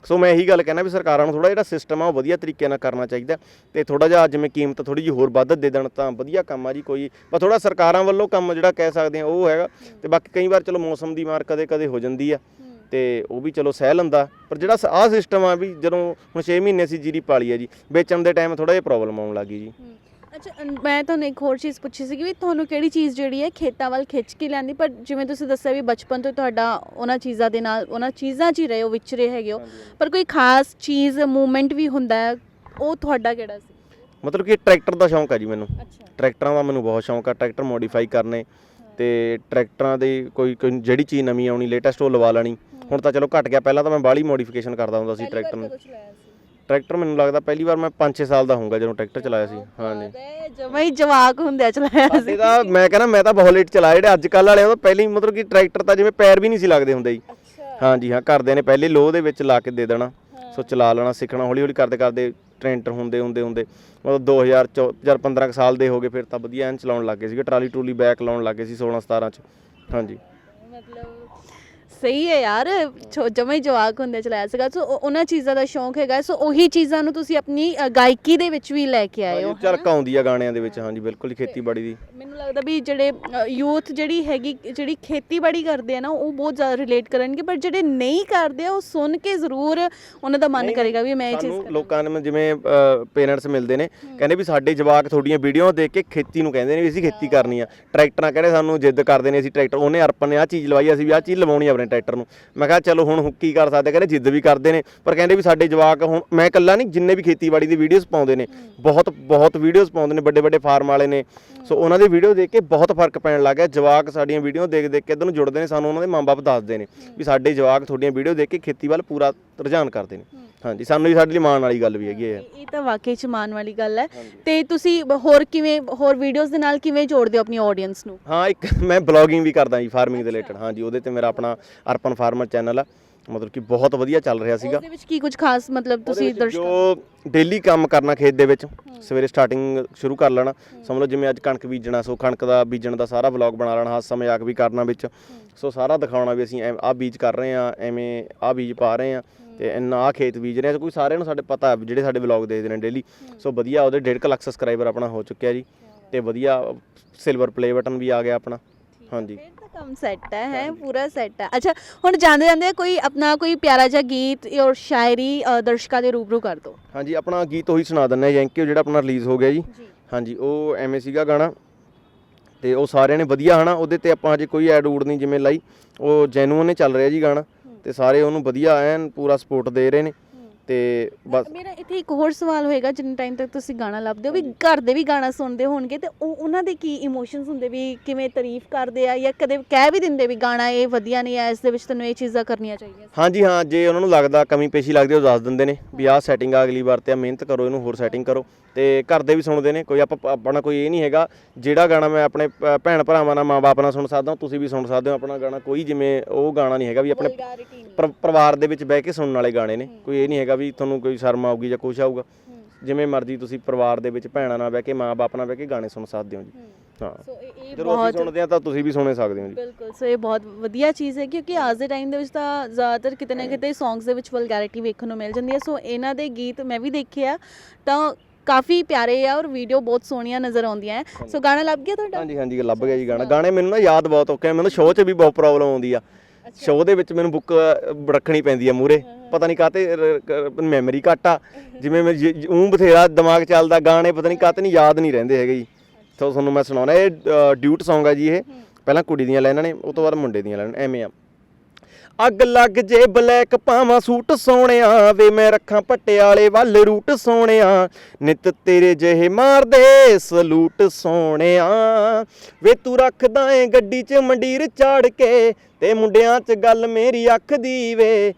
[SPEAKER 2] ਸੋ ਮੈਂ ਇਹੀ ਗੱਲ ਕਹਿਣਾ ਵੀ ਸਰਕਾਰਾਂ ਨੂੰ ਥੋੜਾ ਜਿਹੜਾ ਸਿਸਟਮ ਆ ਉਹ ਵਧੀਆ ਤਰੀਕੇ ਨਾਲ ਕਰਨਾ ਚਾਹੀਦਾ ਤੇ ਥੋੜਾ ਜਿਹਾ ਜਿਵੇਂ ਕੀਮਤ ਥੋੜੀ ਜਿਹੀ ਹੋਰ ਵੱਧ ਦੇ ਦੇਣ ਤਾਂ ਵਧੀਆ ਕੰਮ ਆ ਜੀ ਕੋਈ, ਪਰ ਥੋੜਾ ਸਰਕਾਰਾਂ ਵੱਲੋਂ ਕੰਮ ਜਿਹੜਾ ਕਹਿ ਸਕਦੇ ਆ ਉਹ ਹੈਗਾ ਤੇ ਬਾਕੀ ਕਈ ਵਾਰ ਚਲੋ ਮੌਸਮ ਦੀ ਮਾਰ ਕਦੇ ਕਦੇ ਹੋ ਜਾਂਦੀ ਆ ਤੇ ਉਹ ਵੀ ਚਲੋ ਸਹਿ ਲੈਂਦਾ, ਪਰ ਜਿਹੜਾ ਆਹ ਸਿਸਟਮ ਆ ਵੀ ਜਦੋਂ ਹੁਣ 6 ਮਹੀਨੇ ਅਸੀਂ ਜੀਰੀ ਪਾਲੀ ਆ ਜੀ, ਵੇਚਣ ਦੇ ਟਾਈਮ ਥੋੜਾ ਜਿਹਾ ਪ੍ਰੋਬਲਮ ਆਉਣ ਲੱਗੀ ਜੀ।
[SPEAKER 1] ਅੱਛਾ ਅਨ- ਮੈਂ ਤੁਹਾਨੂੰ ਇੱਕ ਹੋਰ ਚੀਜ਼ ਪੁੱਛੀ ਸੀ ਕਿ ਵੀ ਤੁਹਾਨੂੰ ਕਿਹੜੀ ਚੀਜ਼ ਜਿਹੜੀ ਹੈ ਖੇਤਾਂ ਵੱਲ ਖਿੱਚ ਕੇ ਲਿਆਂਦੀ? ਪਰ ਜਿਵੇਂ ਤੁਸੀਂ ਦੱਸਿਆ ਵੀ ਬਚਪਨ ਤੋਂ ਤੁਹਾਡਾ ਉਹਨਾਂ ਚੀਜ਼ਾਂ ਦੇ ਨਾਲ ਉਹਨਾਂ ਚੀਜ਼ਾਂ 'ਚ ਹੀ ਰਹੇ ਹੋ ਵਿਚਰੇ ਹੈਗੇ ਹੋ। ਪਰ ਕੋਈ ਖਾਸ ਚੀਜ਼ ਮੂਵਮੈਂਟ ਵੀ ਹੁੰਦਾ ਹੈ ਉਹ ਤੁਹਾਡਾ ਕਿਹੜਾ ਸੀ?
[SPEAKER 2] ਮਤਲਬ ਕਿ ਟਰੈਕਟਰ ਦਾ ਸ਼ੌਂਕ ਆ ਜੀ ਮੈਨੂੰ।
[SPEAKER 1] ਅੱਛਾ।
[SPEAKER 2] ਟਰੈਕਟਰਾਂ ਦਾ ਮੈਨੂੰ ਬਹੁਤ ਸ਼ੌਂਕ ਆ ਟਰੈਕਟਰ ਮੋਡੀਫਾਈ ਕਰਨੇ ਤੇ ਟਰੈਕਟਰਾਂ ਦੇ ਕੋਈ ਕੋਈ ਜਿਹੜੀ ਚੀਜ਼ ਨਵੀਂ ਆਉਣੀ ਲੇਟੈਸਟ ਉਹ ਲਵਾ ਲੈਣੀ। ਹੁਣ ਤਾਂ ਚਲੋ ਘਟ ਗਿਆ ਪਹਿਲਾਂ ਤਾਂ ਮੈਂ ਬਾਹਲੀ ਮੋਡੀਫਿਕੇਸ਼ਨ ਕਰਦਾ ਹੁੰਦਾ ਸੀ ਟਰੈਕਟਰ ਨੂੰ। ਟਰੈਕਟਰ ਮੈਨੂੰ ਲੱਗਦਾ ਪਹਿਲੀ ਵਾਰ ਮੈਂ 5-6 ਸਾਲ ਦਾ ਹੋਊਗਾ ਜਦੋਂ ਟਰੈਕਟਰ ਚਲਾਇਆ ਸੀ। ਹਾਂਜੀ।
[SPEAKER 1] ਜਮਾ ਹੀ ਜਵਾਕ ਹੁੰਦਿਆ ਚਲਾਇਆ ਸੀ।
[SPEAKER 2] ਸਾਡੇ ਤਾਂ ਮੈਂ ਕਹਿੰਦਾ ਮੈਂ ਤਾਂ ਬਹੁਤ ਲੇਟ ਚਲਾਇਆ ਜਿਹੜੇ ਅੱਜ ਕੱਲ ਵਾਲੇ ਉਹ ਤਾਂ ਪਹਿਲੀ ਮਤਲਬ ਕਿ ਟਰੈਕਟਰ ਤਾਂ ਜਿਵੇਂ ਪੈਰ ਵੀ ਨਹੀਂ ਸੀ ਲੱਗਦੇ ਹੁੰਦੇ ਜੀ। ਹਾਂਜੀ ਹਾਂ ਘਰਦਿਆਂ ਨੇ ਪਹਿਲੇ ਲੋਹ ਦੇ ਵਿੱਚ ਲਾ ਕੇ ਦੇ ਦੇਣਾ ਸੋ ਚਲਾ ਲੈਣਾ ਸਿੱਖਣਾ ਹੌਲੀ ਹੌਲੀ ਕਰਦੇ ਕਰਦੇ ਟ੍ਰੈਂਟਰ ਹੁੰਦੇ ਹੁੰਦੇ ਹੁੰਦੇ। ਮਤਲਬ 2014 15 ਕੁ ਸਾਲ ਦੇ ਹੋ ਗਏ ਫਿਰ ਤਾਂ ਵਧੀਆ ਐਨ ਚਲਾਉਣ ਲੱਗੇ ਸੀਗੇ ਟਰਾਲੀ ਟਰੂਲੀ ਬੈਕ ਲਾਉਣ ਲੱਗੇ ਸੀ 16 17 ਚ। ਹਾਂਜੀ।
[SPEAKER 1] ਮਤਲਬ ਸਹੀ ਹੈ ਯਾਰ ਜਮਾ ਹੀ ਜਵਾਕ ਹੁੰਦੇ ਚਲਾਇਆ ਸੀਗਾ ਸੋ ਉਹ- ਉਹਨਾਂ ਚੀਜ਼ਾਂ ਦਾ ਸ਼ੌਂਕ ਹੈਗਾ। ਸੋ ਉਹੀ ਚੀਜ਼ਾਂ ਨੂੰ ਤੁਸੀਂ ਆਪਣੀ ਅ, ਗਾਇਕੀ ਦੇ ਵਿੱਚ ਵੀ ਲੈ ਕੇ ਆਏ ਹੋ
[SPEAKER 2] ਝਲਕ ਆਉਂਦੀ ਆ ਗਾਣਿਆਂ ਦੇ ਵਿੱਚ ਹਾਂਜੀ ਬਿਲਕੁਲ ਖੇਤੀਬਾੜੀ ਦੀ।
[SPEAKER 1] ਮੈਨੂੰ ਲੱਗਦਾ ਵੀ ਜਿਹੜੇ ਯੂਥ ਜਿਹੜੀ ਹੈਗੀ ਜਿਹੜੀ ਖੇਤੀਬਾੜੀ ਕਰਦੇ ਆ ਨਾ ਉਹ ਬਹੁਤ ਜ਼ਿਆਦਾ ਰਿਲੇਟ ਕਰਨਗੇ। ਪਰ ਜਿਹੜੇ ਨਹੀਂ ਕਰਦੇ ਆ ਉਹ ਸੁਣ ਕੇ ਜ਼ਰੂਰ ਉਹਨਾਂ ਦਾ ਮਨ ਕਰੇਗਾ ਵੀ ਮੈਂ ਇਹ ਚੀਜ਼
[SPEAKER 2] ਸਾਨੂੰ ਲੋਕਾਂ ਨੂੰ ਜਿਵੇਂ ਪੇਰੈਂਟਸ ਮਿਲਦੇ ਨੇ ਕਹਿੰਦੇ ਵੀ ਸਾਡੇ ਜਵਾਕ ਤੁਹਾਡੀਆਂ ਵੀਡੀਓ ਦੇਖ ਕੇ ਖੇਤੀ ਨੂੰ ਕਹਿੰਦੇ ਨੇ ਵੀ ਅਸੀਂ ਖੇਤੀ ਕਰਨੀ ਆ। ਟਰੈਕਟਰਾਂ ਕਹਿੰਦੇ ਸਾਨੂੰ ਜਿੱਦ ਕਰਦੇ ਨੇ ਅਸੀਂ ਟਰੈਕਟਰ ਉਹਨੇ ਅਰਪਨ ਨੇ ਆਹ ਚੀਜ਼ ਲਵਾਈ ਅਸੀਂ ਵੀ ਆਹ ਚੀਜ਼ ਲਵਾਉਣੀ ਆ ਆਪਣੇ ਟਰੈਕਟਰ ਨੂੰ। ਮੈਂ ਕਿਹਾ ਚਲੋ ਹੁਣ ਹੁਣ ਕੀ ਕਰ ਸਕਦੇ? ਕਹਿੰਦੇ ਜਿੱਦ ਵੀ ਕਰਦੇ ਨੇ। ਪਰ ਕਹਿੰਦੇ ਵੀ ਸਾਡੇ ਜਵਾਕ ਹੁਣ ਮੈਂ ਇਕੱਲਾ ਨਹੀਂ ਜਿੰਨੇ ਵੀ ਖੇਤੀਬਾੜੀ ਦੀ ਵੀਡੀਓਜ਼ ਪਾਉਂਦੇ ਨੇ ਬਹੁਤ ਬਹੁਤ ਵੀਡੀਓਜ਼ ਪਾਉਂਦੇ ਨੇ ਵੱਡੇ ਵੱਡੇ ਫਾਰਮ ਵਾਲੇ ਨੇ। ਸੋ ਉਹਨਾਂ ਦੀ ਵੀਡੀਓ ਦੇਖ ਕੇ ਬਹੁਤ ਫ਼ਰਕ ਪੈਣ ਲੱਗ ਗਿਆ। ਜਵਾਕ ਸਾਡੀਆਂ ਵੀਡੀਓ ਦੇਖ ਦੇਖ ਕੇ ਇੱਧਰ ਨੂੰ ਜੁੜਦੇ ਨੇ ਸਾਨੂੰ ਉਹਨਾਂ ਦੇ ਮਾਂ-ਬਾਪ ਦੱਸਦੇ ਨੇ ਵੀ ਸਾਡੇ ਜਵਾਕ ਤੁਹਾਡੀਆਂ ਵੀਡੀਓ ਦੇਖ ਕੇ ਖੇਤੀ ਵੱਲ ਪੂਰਾ ਰੁਝਾਨ ਕਰਦੇ ਨੇ। ਹਾਂਜੀ ਸਾਨੂੰ ਵੀ ਸਾਡੇ ਲਈ ਮਾਣ ਵਾਲੀ ਗੱਲ ਵੀ ਹੈਗੀ ਹੈ।
[SPEAKER 1] ਇਹ ਇਹ ਤਾਂ ਵਾਕਈ ਚ ਮਾਣ ਵਾਲੀ ਗੱਲ ਹੈ। ਤੇ ਤੁਸੀਂ ਹੋਰ ਕਿਵੇਂ ਹੋਰ ਵੀਡੀਓਜ਼ ਦੇ ਨਾਲ ਕਿਵੇਂ ਜੋੜਦੇ ਹੋ ਆਪਣੀ ਆਡੀਅנס ਨੂੰ?
[SPEAKER 2] ਹਾਂ ਇੱਕ ਮੈਂ ਬਲੌਗਿੰਗ ਵੀ ਕਰਦਾ ਜੀ ਫਾਰਮਿੰਗ ਦੇ ਰਿਲੇਟਡ ਹਾਂਜੀ ਉਹਦੇ ਤੇ ਮੇਰਾ ਆਪਣਾ ਅਰਪਨ ਫਾਰਮਰ ਚੈਨਲ ਆ। ਮਤਲਬ ਕਿ ਬਹੁਤ ਵਧੀਆ ਚੱਲ ਰਿਹਾ ਸੀਗਾ।
[SPEAKER 1] ਉਹਦੇ ਵਿੱਚ ਕੀ ਕੁਝ ਖਾਸ ਮਤਲਬ ਤੁਸੀਂ ਦਰਸ਼ਕਾਂ
[SPEAKER 2] ਜੋ ਡੇਲੀ ਕੰਮ ਕਰਨਾ ਖੇਤ ਦੇ ਵਿੱਚ ਸਵੇਰੇ ਸਟਾਰਟਿੰਗ ਸ਼ੁਰੂ ਕਰ ਲੈਣਾ। ਸਮਝ ਲਓ ਜਿਵੇਂ ਅੱਜ ਕਣਕ ਬੀਜਣਾ ਸੋ ਕਣਕ ਦਾ ਬੀਜਣ ਦਾ ਸਾਰਾ ਵਲੌਗ ਬਣਾ ਲੈਣਾ ਹਾਸਾ ਮਜ਼ਾਕ ਵੀ ਕਰਨਾ ਵਿੱਚ। ਸੋ ਸਾਰਾ ਦਿਖਾਉਣਾ ਵੀ ਅਸੀਂ ਆਹ ਬੀਜ ਕਰ ਰਹੇ ਆ ਐਵੇਂ ਆਹ ਬੀਜ ਪਾ ਰਹੇ ਆ ਤੇ ਇੰਨਾ ਆਹ ਖੇਤ ਬੀਜ ਰਹੇ ਆ ਕੋਈ ਸਾਰਿਆਂ ਨੂੰ ਸਾਡੇ ਪਤਾ ਹੈ ਜਿਹੜੇ ਸਾਡੇ ਵਲੌਗ ਦੇਖਦੇ ਨੇ ਡੇਲੀ ਸੋ ਵਧੀਆ ਉਹਦੇ 1.5 ਲੱਖ ਸਬਸਕ੍ਰਾਈਬਰ ਆਪਣਾ ਹੋ ਚੁੱਕਿਆ ਜੀ। ਤੇ ਵਧੀਆ ਸਿਲਵਰ ਪਲੇ ਬਟਨ ਵੀ ਆ ਗਿਆ ਆਪਣਾ। ਹਾਂਜੀ।
[SPEAKER 1] ਕੰਮ ਸੈੱਟ ਹੈ ਹੈ ਪੂਰਾ ਸੈੱਟ ਹੈ ਅੱਛਾ ਹੁਣ ਜਾਂਦੇ ਜਾਂਦੇ ਕੋਈ ਆਪਣਾ ਕੋਈ ਪਿਆਰਾ ਜਿਹਾ ਗੀਤ ਔਰ ਸ਼ਾਇਰੀ ਅ, ਦਰਸ਼ਕਾਂ ਦੇ ਰੂਬਰੂ ਕਰ ਦਿਓ
[SPEAKER 2] ਹਾਂਜੀ ਆਪਣਾ ਗੀਤ ਉਹੀ ਸੁਣਾ ਦਿੰਦੇ ਆ ਯੈਂਕਿਓ ਜਿਹੜਾ ਆਪਣਾ ਰਿਲੀਜ਼ ਹੋ ਗਿਆ ਜੀ
[SPEAKER 1] ਜੀ
[SPEAKER 2] ਹਾਂਜੀ ਉਹ ਐਵੇਂ ਸੀਗਾ ਗਾਣਾ ਤੇ ਉਹ ਸਾਰਿਆਂ ਨੇ ਵਧੀਆ ਹਨਾ ਉਹਦੇ ਤੇ ਆਪਾਂ ਹਜੇ ਕੋਈ ਐਡ ਊਡ ਨਹੀਂ ਜਿਵੇਂ ਲਾਈ ਉਹ ਜੈਨੂਅਨ ਨੇ ਚੱਲ ਰਿਹਾ ਜੀ ਗਾਣਾ ਤੇ ਸਾਰੇ ਉਹਨੂੰ ਵਧੀਆ ਐਨ ਪੂਰਾ ਸਪੋਰਟ ਦੇ ਰਹੇ ਨੇ ਤੇ ਬਸ
[SPEAKER 1] ਮੇਰਾ ਇੱਥੇ ਇੱਕ ਹੋਰ ਸਵਾਲ ਹੋਏਗਾ ਜਿੰਨੇ ਟਾਈਮ ਤੱਕ ਤੁਸੀਂ ਗਾਣਾ ਲੱਭਦੇ ਹੋ ਵੀ ਘਰ ਦੇ ਵੀ ਗਾਣਾ ਸੁਣਦੇ ਹੋਣਗੇ ਤੇ ਉਹ ਉਹਨਾਂ ਦੇ ਕੀ ਇਮੋਸ਼ਨਸ ਹੁੰਦੇ ਵੀ ਕਿਵੇਂ ਤਾਰੀਫ ਕਰਦੇ ਆ ਜਾਂ ਕਦੇ ਕਹਿ ਵੀ ਦਿੰਦੇ ਵੀ ਗਾਣਾ ਇਹ ਵਧੀਆ ਨਹੀਂ ਆ ਇਸ ਦੇ ਵਿੱਚ ਤੈਨੂੰ ਇਹ ਚੀਜ਼ਾਂ ਕਰਨੀਆਂ ਚਾਹੀਦੀਆਂ।
[SPEAKER 2] ਹਾਂਜੀ ਹਾਂ ਜੇ ਉਹਨਾਂ ਨੂੰ ਲੱਗਦਾ ਕਮੀ ਪੇਸ਼ੀ ਲੱਗਦੀ ਉਹ ਦੱਸ ਦਿੰਦੇ ਨੇ ਵੀ ਆਹ ਸੈਟਿੰਗ ਆ ਅਗਲੀ ਵਾਰ ਤੇ ਆ ਮਿਹਨਤ ਕਰੋ ਇਹਨੂੰ ਹੋਰ ਸੈਟਿੰਗ ਕਰੋ ਤੇ ਘਰ ਦੇ ਵੀ ਸੁਣਦੇ ਨੇ ਕੋਈ ਆਪਾਂ ਆਪਣਾ ਕੋਈ ਇਹ ਨਹੀਂ ਹੈਗਾ ਜਿਹੜਾ ਗਾਣਾ ਮੈਂ ਆਪਣੇ ਭੈਣ ਭਰਾਵਾਂ ਨਾਲ ਮਾਂ-ਬਾਪ ਨਾਲ ਸੁਣ ਸਕਦਾ ਤੁਸੀਂ ਵੀ ਸੁਣ ਸਕਦੇ ਹੋ ਆਪਣਾ ਗਾਣਾ ਕੋਈ ਜਿਵੇਂ ਉਹ ਗਾਣਾ ਨਹੀਂ ਹੈਗਾ ਵੀ ਆਪਣੇ ਪਰਿਵਾਰ ਦੇ ਵਿੱਚ ਬਹਿ ਕੇ ਸੁਣਨ ਵਾਲੇ ਗਾਣੇ ਨੇ ਕੋਈ ਇਹ ਨਹੀਂ ਹੈਗਾ ਵੀ ਤੁਹਾਨੂੰ ਕੋਈ ਸ਼ਰਮ ਆਊਗੀ ਜਾਂ ਕੁਛ ਆਊਗਾ। ਜਿਵੇਂ ਮਰਜ਼ੀ ਤੁਸੀਂ ਪਰਿਵਾਰ ਦੇ ਵਿੱਚ ਭੈਣਾਂ ਨਾਲ ਬਹਿ ਕੇ ਮਾਂ-ਬਾਪ ਨਾਲ ਬਹਿ ਕੇ ਗਾਣੇ ਸੁਣ ਸਕਦੇ ਹੋ ਜੀ। ਹਾਂ।
[SPEAKER 1] ਸੋ ਇਹ ਬਹੁਤ
[SPEAKER 2] ਸੁਣਦੇ ਆ ਤਾਂ ਤੁਸੀਂ ਵੀ ਸੁਣੇ ਸਕਦੇ ਹੋ ਜੀ।
[SPEAKER 1] ਬਿਲਕੁਲ ਸੋ ਇਹ ਬਹੁਤ ਵਧੀਆ ਚੀਜ਼ ਹੈ ਕਿਉਂਕਿ ਅੱਜ ਦੇ ਟਾਈਮ ਦੇ ਵਿੱਚ ਤਾਂ ਜ਼ਿਆਦਾਤਰ ਕਿਤੇ ਨਾ ਕਿਤੇ ਸੌਂਗਸ ਦੇ ਵਿੱਚ ਵਲਗੈਰਿਟੀ ਵੇਖਣ ਨੂੰ ਮਿਲ ਜਾਂਦੀ ਹੈ। ਸੋ ਇਹਨਾਂ ਦੇ ਗੀਤ ਮੈਂ ਵੀ ਦੇਖੇ ਆ ਤਾਂ ਕਾਫੀ ਪਿਆਰੇ ਆ ਔਰ ਵੀਡੀਓ ਬਹੁਤ ਸੋਹਣੀਆਂ ਨਜ਼ਰ ਆਉਂਦੀਆਂ ਹੈ ਸੋ ਗਾਣਾ ਲੱਭ ਗਿਆ ਤੁਹਾਡਾ?
[SPEAKER 2] ਹਾਂਜੀ ਹਾਂਜੀ ਲੱਭ ਗਿਆ ਜੀ ਗਾਣਾ। ਗਾਣੇ ਮੈਨੂੰ ਨਾ ਯਾਦ ਬਹੁਤ ਔਖੇ ਆ ਮੈਨੂੰ ਸ਼ੋਅ 'ਚ ਵੀ ਬਹੁਤ ਪ੍ਰੋਬਲਮ ਆਉਂਦੀ ਆ। ਸ਼ੋਅ ਦੇ ਵਿੱਚ ਮੈਨੂੰ ਬੁੱਕ ਰੱਖਣੀ ਪੈਂਦੀ ਆ ਮੂਰੇ ਪਤਾ ਨਹੀਂ ਕਾਤੇ ਮੈਮਰੀ ਘੱਟ ਆ। ਜਿਵੇਂ ਮੈਂ ਉਹ ਬਥੇਰਾ ਦਿਮਾਗ ਚੱਲਦਾ ਗਾਣੇ ਪਤਾ ਨਹੀਂ ਕਾਤੇ ਨਹੀਂ ਯਾਦ ਨਹੀਂ ਰਹਿੰਦੇ ਹੈਗੇ ਜੀ। ਸੋ ਤੁਹਾਨੂੰ ਮੈਂ ਸੁਣਾਉਣਾ ਇਹ ਡਿਊਟ Song ਆ ਜੀ ਇਹ। ਪਹਿਲਾਂ ਕੁੜੀ ਦੀਆਂ ਲਾਈਨਾਂ ਨੇ ਉਹ ਤੋਂ ਬਾਅਦ ਮੁੰਡੇ ਦੀਆਂ ਲਾਈਨਾਂ ਐਵੇਂ ਆ। ਅੱਗ ਲੱਗ ਜੇ ਬਲੈਕ ਪਾਵਾਂ ਸੂਟ ਸੋਹਣਿਆ, ਵੇ ਮੈਂ ਰੱਖਾਂ ਪਟਿਆਲੇ ਵੱਲ ਰੂਟ ਸੋਹਣਿਆ। ਨਿਤ ਤੇਰੇ ਜਿਹੇ ਮਾਰਦੇ ਸਲੂਟ ਸੋਹਣਿਆ। ਵੇ ਤੂੰ ਰੱਖਦਾ ਏ ਗੱਡੀ 'ਚ ਮੰਡੀਰ ਚਾੜ ਕੇ ਤੇ ਮੁੰਡਿਆਂ 'ਚ ਗੱਲ ਮੇਰੀ ਅੱਖ ਦੀ ਵੇ।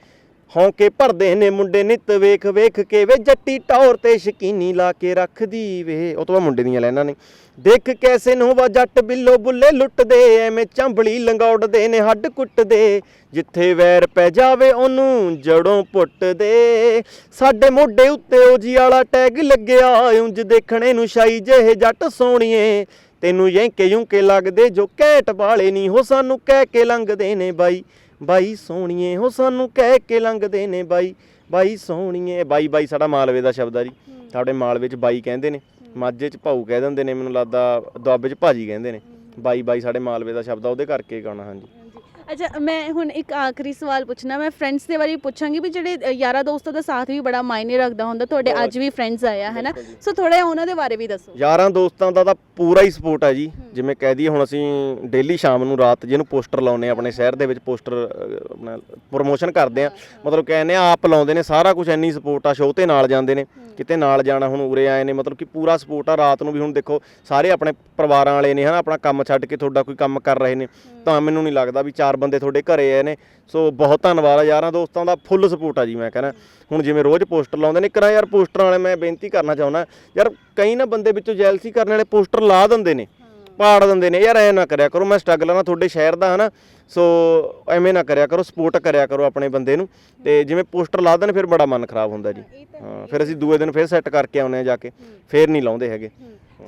[SPEAKER 2] ਹੌਂਕੇ ਭਰਦੇ ਨੇ ਮੁੰਡੇ ਨਿੱਤ ਵੇਖ ਵੇਖ ਕੇ ਵੇ, ਜੱਟੀ ਟੌਰ ਤੇ ਸ਼ਕੀਨੀ ਲਾ ਕੇ ਰੱਖਦੀ ਵੇ। ਉਹ ਤੋਂ ਬਾਅਦ ਮੁੰਡੇ ਦੀਆਂ ਲੈਣਾ ਨੇ। ਦੇਖ ਕੈਸੇ ਨੂੰ ਵਾ ਜੱਟ ਬਿੱਲੋ ਬੁੱਲੇ ਲੁੱਟਦੇ, ਐਵੇਂ ਚੰਬਲੀ ਲੰਗੌੜਦੇ ਨੇ, ਹੱਡ ਕੁੱਟਦੇ। ਜਿੱਥੇ ਵੈਰ ਪੈ ਜਾਵੇ ਉਹਨੂੰ ਜੜੋਂ ਪੁੱਟਦੇ। ਸਾਡੇ ਮੋਢੇ ਉੱਤੇ ਉਹ ਜੀ ਵਾਲਾ ਟੈਗ ਲੱਗਿਆ, ਉਂਝ ਦੇਖਣੇ ਨੂੰ ਸ਼ਾਈ ਜਿਹੇ ਜੱਟ ਸੋਹਣੀਏ। ਤੈਨੂੰ ਯੈਂਕੇ ਯੁੰਕੇ ਲੱਗਦੇ ਜੋ ਕੈਟ ਵਾਲੇ ਨਹੀਂ ਹੋ ਸਾਨੂੰ ਕਹਿ ਕੇ ਲੰਘਦੇ ਨੇ ਬਾਈ। ਬਾਈ ਸੋਹਣੀਏ ਹੋ ਸਾਨੂੰ ਕਹਿ ਕੇ ਲੰਘਦੇ ਨੇ ਬਾਈ। ਬਾਈ ਸੋਹਣੀਏ ਬਾਈ ਬਾਈ ਸਾਡਾ ਮਾਲਵੇ ਦਾ ਸ਼ਬਦ ਆ ਜੀ। ਸਾਡੇ ਮਾਲਵੇ ਚ ਬਾਈ ਕਹਿੰਦੇ ਨੇ ਮਾਝੇ ਚ ਭਾਊ ਕਹਿ ਦਿੰਦੇ ਨੇ ਮੈਨੂੰ ਲੱਗਦਾ ਦੁਆਬੇ ਚ ਭਾਜੀ ਕਹਿੰਦੇ ਨੇ। ਬਾਈ ਬਾਈ ਸਾਡੇ ਮਾਲਵੇ ਦਾ ਸ਼ਬਦ ਆ ਉਹਦੇ ਕਰਕੇ ਗਾਣਾ ਹਾਂਜੀ।
[SPEAKER 1] ਅੱਛਾ ਮੈਂ ਹੁਣ ਇੱਕ ਆਖਰੀ ਸਵਾਲ ਪੁੱਛਣਾ ਮੈਂ ਫਰੈਂਡਸ ਦੇ ਬਾਰੇ ਪੁੱਛਾਂਗੀ ਵੀ ਜਿਹੜੇ ਯਾਰਾਂ ਦੋਸਤਾਂ ਦਾ ਸਾਥ ਵੀ ਬੜਾ ਮਾਇਨੇ ਰੱਖਦਾ ਹੁੰਦਾ ਤੁਹਾਡੇ ਅੱਜ ਵੀ ਫਰੈਂਡਸ ਆਇਆ ਹੈ ਨਾ? ਸੋ ਥੋੜਾ ਉਹਨਾਂ ਦੇ ਬਾਰੇ ਵੀ ਦੱਸੋ।
[SPEAKER 2] ਯਾਰਾਂ ਦੋਸਤਾਂ ਦਾ ਤਾਂ ਪੂਰਾ ਹੀ ਸਪੋਰਟ ਹੈ ਜੀ। ਜਿਵੇਂ ਕਹਿ ਦਈਏ ਹੁਣ ਅਸੀਂ ਡੇਲੀ ਸ਼ਾਮ ਨੂੰ ਰਾਤ ਜਿਹਨੂੰ ਪੋਸਟਰ ਲਾਉਨੇ ਆਪਣੇ ਸ਼ਹਿਰ ਦੇ ਵਿੱਚ ਪੋਸਟਰ ਆਪਣਾ ਪ੍ਰੋਮੋਸ਼ਨ ਕਰਦੇ ਆ ਮਤਲਬ ਕਹਿੰਦੇ ਆ ਆਪ ਲਾਉਂਦੇ ਨੇ ਸਾਰਾ ਕੁਝ ਇੰਨੀ ਸਪੋਰਟ ਆ ਸ਼ੋਅ ਤੇ ਨਾਲ ਜਾਂਦੇ ਨੇ ਕਿਤੇ ਨਾਲ ਜਾਣਾ ਹੁਣ ਉਰੇ ਆਏ ਨੇ ਮਤਲਬ ਕਿ ਪੂਰਾ ਸਪੋਰਟ ਆ ਰਾਤ ਨੂੰ ਵੀ ਹੁਣ ਦੇਖੋ ਸਾਰੇ ਆਪਣੇ ਪਰਿਵਾਰਾਂ ਵਾਲੇ ਨੇ ਹਨਾ ਆਪਣਾ ਕੰਮ ਛੱਡ ਕੇ ਤੁਹਾਡਾ ਕੋਈ ਕੰਮ ਕਰ ਰਹੇ ਨੇ ਤਾਂ ਮੈਨੂੰ ਨਹੀਂ ਲੱਗਦਾ ਵੀ ਚਾਰ ਬੰਦੇ ਤੁਹਾਡੇ ਘਰੇ ਆਏ ਨੇ ਸੋ ਬਹੁਤ ਧੰਨਵਾਦ ਆ ਯਾਰਾਂ ਦੋਸਤਾਂ ਦਾ ਫੁੱਲ ਸਪੋਰਟ ਆ ਜੀ ਮੈਂ ਕਹਿੰਦਾ। ਹੁਣ ਜਿਵੇਂ ਰੋਜ਼ ਪੋਸਟਰ ਲਾਉਂਦੇ ਨੇ ਕਰਾਂ ਯਾਰ ਪੋਸਟਰਾਂ ਵਾਲੇ ਮੈਂ ਬੇਨਤੀ ਕਰਨਾ ਚਾਹੁੰਦਾ ਯਾਰ ਕਈ ਨਾ ਬੰਦੇ ਵਿੱਚੋਂ ਜੈਲਸੀ ਕਰਨ ਵਾਲੇ ਪੋਸਟਰ ਲਾ ਦਿੰਦੇ ਨੇ ਪਾੜ ਦਿੰਦੇ ਨੇ। ਯਾਰ ਐ ਨਾ ਕਰਿਆ ਕਰੋ ਮੈਂ ਸਟਰਗਲ ਆ ਨਾ ਤੁਹਾਡੇ ਸ਼ਹਿਰ ਦਾ ਹਨਾ। ਸੋ ਐਵੇਂ ਨਾ ਕਰਿਆ ਕਰੋ ਸਪੋਰਟ ਕਰਿਆ ਕਰੋ ਆਪਣੇ ਬੰਦੇ ਨੂੰ। ਤੇ ਜਿਵੇਂ ਪੋਸਟਰ ਲਾ ਦੇਣ ਫਿਰ ਬੜਾ ਮਨ ਖਰਾਬ ਹੁੰਦਾ ਜੀ। ਹਾਂ ਫਿਰ ਅਸੀਂ ਦੂਏ ਦਿਨ ਫਿਰ ਸੈੱਟ ਕਰਕੇ ਆਉਨੇ ਆ ਜਾ ਕੇ। ਫਿਰ ਨਹੀਂ ਲਾਉਂਦੇ ਹੈਗੇ।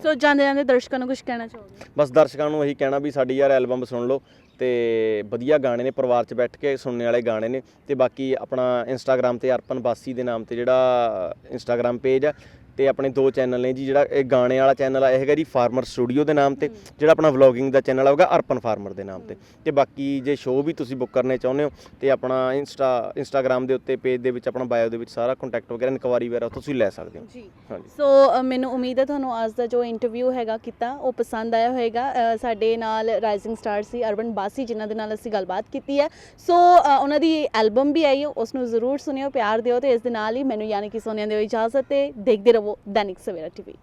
[SPEAKER 1] ਸੋ ਜਾਂਦੇ ਜਾਂਦੇ ਦਰਸ਼ਕਾਂ ਨੂੰ ਕੁਝ ਕਹਿਣਾ ਚਾਹੋਗੇ?
[SPEAKER 2] ਬਸ ਦਰਸ਼ਕਾਂ ਨੂੰ ਇਹੀ ਕਹਿਣਾ ਵੀ ਸਾਡੀ ਯਾਰ ਐਲਬਮ ਸੁਣ ਲਓ ਤੇ ਵਧੀਆ ਗਾਣੇ ਨੇ ਪਰਿਵਾਰ 'ਚ ਬੈਠ ਕੇ ਸੁਣਨੇ ਵਾਲੇ ਗਾਣੇ ਨੇ। ਤੇ ਬਾਕੀ ਆਪਣਾ ਇੰਸਟਾਗ੍ਰam ਤੇ ਅਰਪਨ ਬਾਸੀ ਦੇ ਨਾਮ ਤੇ ਜਿਹੜਾ ਇੰਸਟਾਗ੍ਰam ਪੇਜ ਆ ਤੇ ਆਪਣੇ ਦੋ ਚੈਨਲ ਨੇ ਜੀ ਜਿਹੜਾ ਇਹ ਗਾਣੇ ਵਾਲਾ ਚੈਨਲ ਆ ਇਹ ਹੈਗਾ ਜੀ ਫਾਰਮਰ ਸਟੂਡੀਓ ਦੇ ਨਾਮ ਤੇ ਜਿਹੜਾ ਆਪਣਾ ਵਲੌਗਿੰਗ ਦਾ ਚੈਨਲ ਹੋਗਾ ਅਰਪਨ ਫਾਰਮਰ ਦੇ ਨਾਮ ਤੇ। ਤੇ ਬਾਕੀ ਜੇ ਸ਼ੋਅ ਵੀ ਤੁਸੀਂ ਬੁੱਕ ਕਰਨੇ ਚਾਹੁੰਦੇ ਹੋ ਤੇ ਆਪਣਾ ਇੰਸਟਾ ਇੰਸਟਾਗ੍ਰam ਦੇ ਉੱਤੇ ਪੇਜ ਦੇ ਵਿੱਚ ਆਪਣਾ ਬਾਇਓ ਦੇ ਵਿੱਚ ਸਾਰਾ ਕੰਟੈਕਟ ਵਗੈਰਾ ਇਨਕੁਆਰੀ ਵਗੈਰਾ ਤੁਸੀਂ ਲੈ ਸਕਦੇ ਹੋ।
[SPEAKER 1] ਜੀ।
[SPEAKER 2] ਹਾਂਜੀ।
[SPEAKER 1] ਸੋ ਮੈਨੂੰ ਉਮੀਦ ਹੈ ਤੁਹਾਨੂੰ ਅੱਜ ਦਾ ਜੋ ਇੰਟਰਵਿਊ ਹੈਗਾ ਕੀਤਾ ਉਹ ਪਸੰਦ ਆਇਆ ਹੋਵੇਗਾ ਸਾਡੇ ਨਾਲ ਰਾਈਜ਼ਿੰਗ ਸਟਾਰ ਸੀ ਅਰਬਨ ਬਾਸੀ ਜਿਨ੍ਹਾਂ ਦੇ ਨਾਲ ਅਸੀਂ ਗੱਲਬਾਤ ਕੀਤੀ ਹੈ। ਸੋ ਉਹਨਾਂ ਦੀ ਐਲਬਮ ਵੀ ਆਈ ਹੈ ਉਸ ਨੂੰ ਜ਼ਰੂਰ ਸੁਣਿਓ ਪਿਆਰ ਦਿਓ ਤੇ ਇਸ ਦੇ ਨਾਲ ਹੀ ਮੈਨੂੰ ਯਾਨੀ ਕਿ ਸੋਨੀਆ ਦਿਓ ਇਜਾਜ਼ਤ ਤੇ ਦੇਖਦੇ ਰਹੋ। ਦੈਨਿਕ ਸਵੇਰਾ ਟੀਵੀ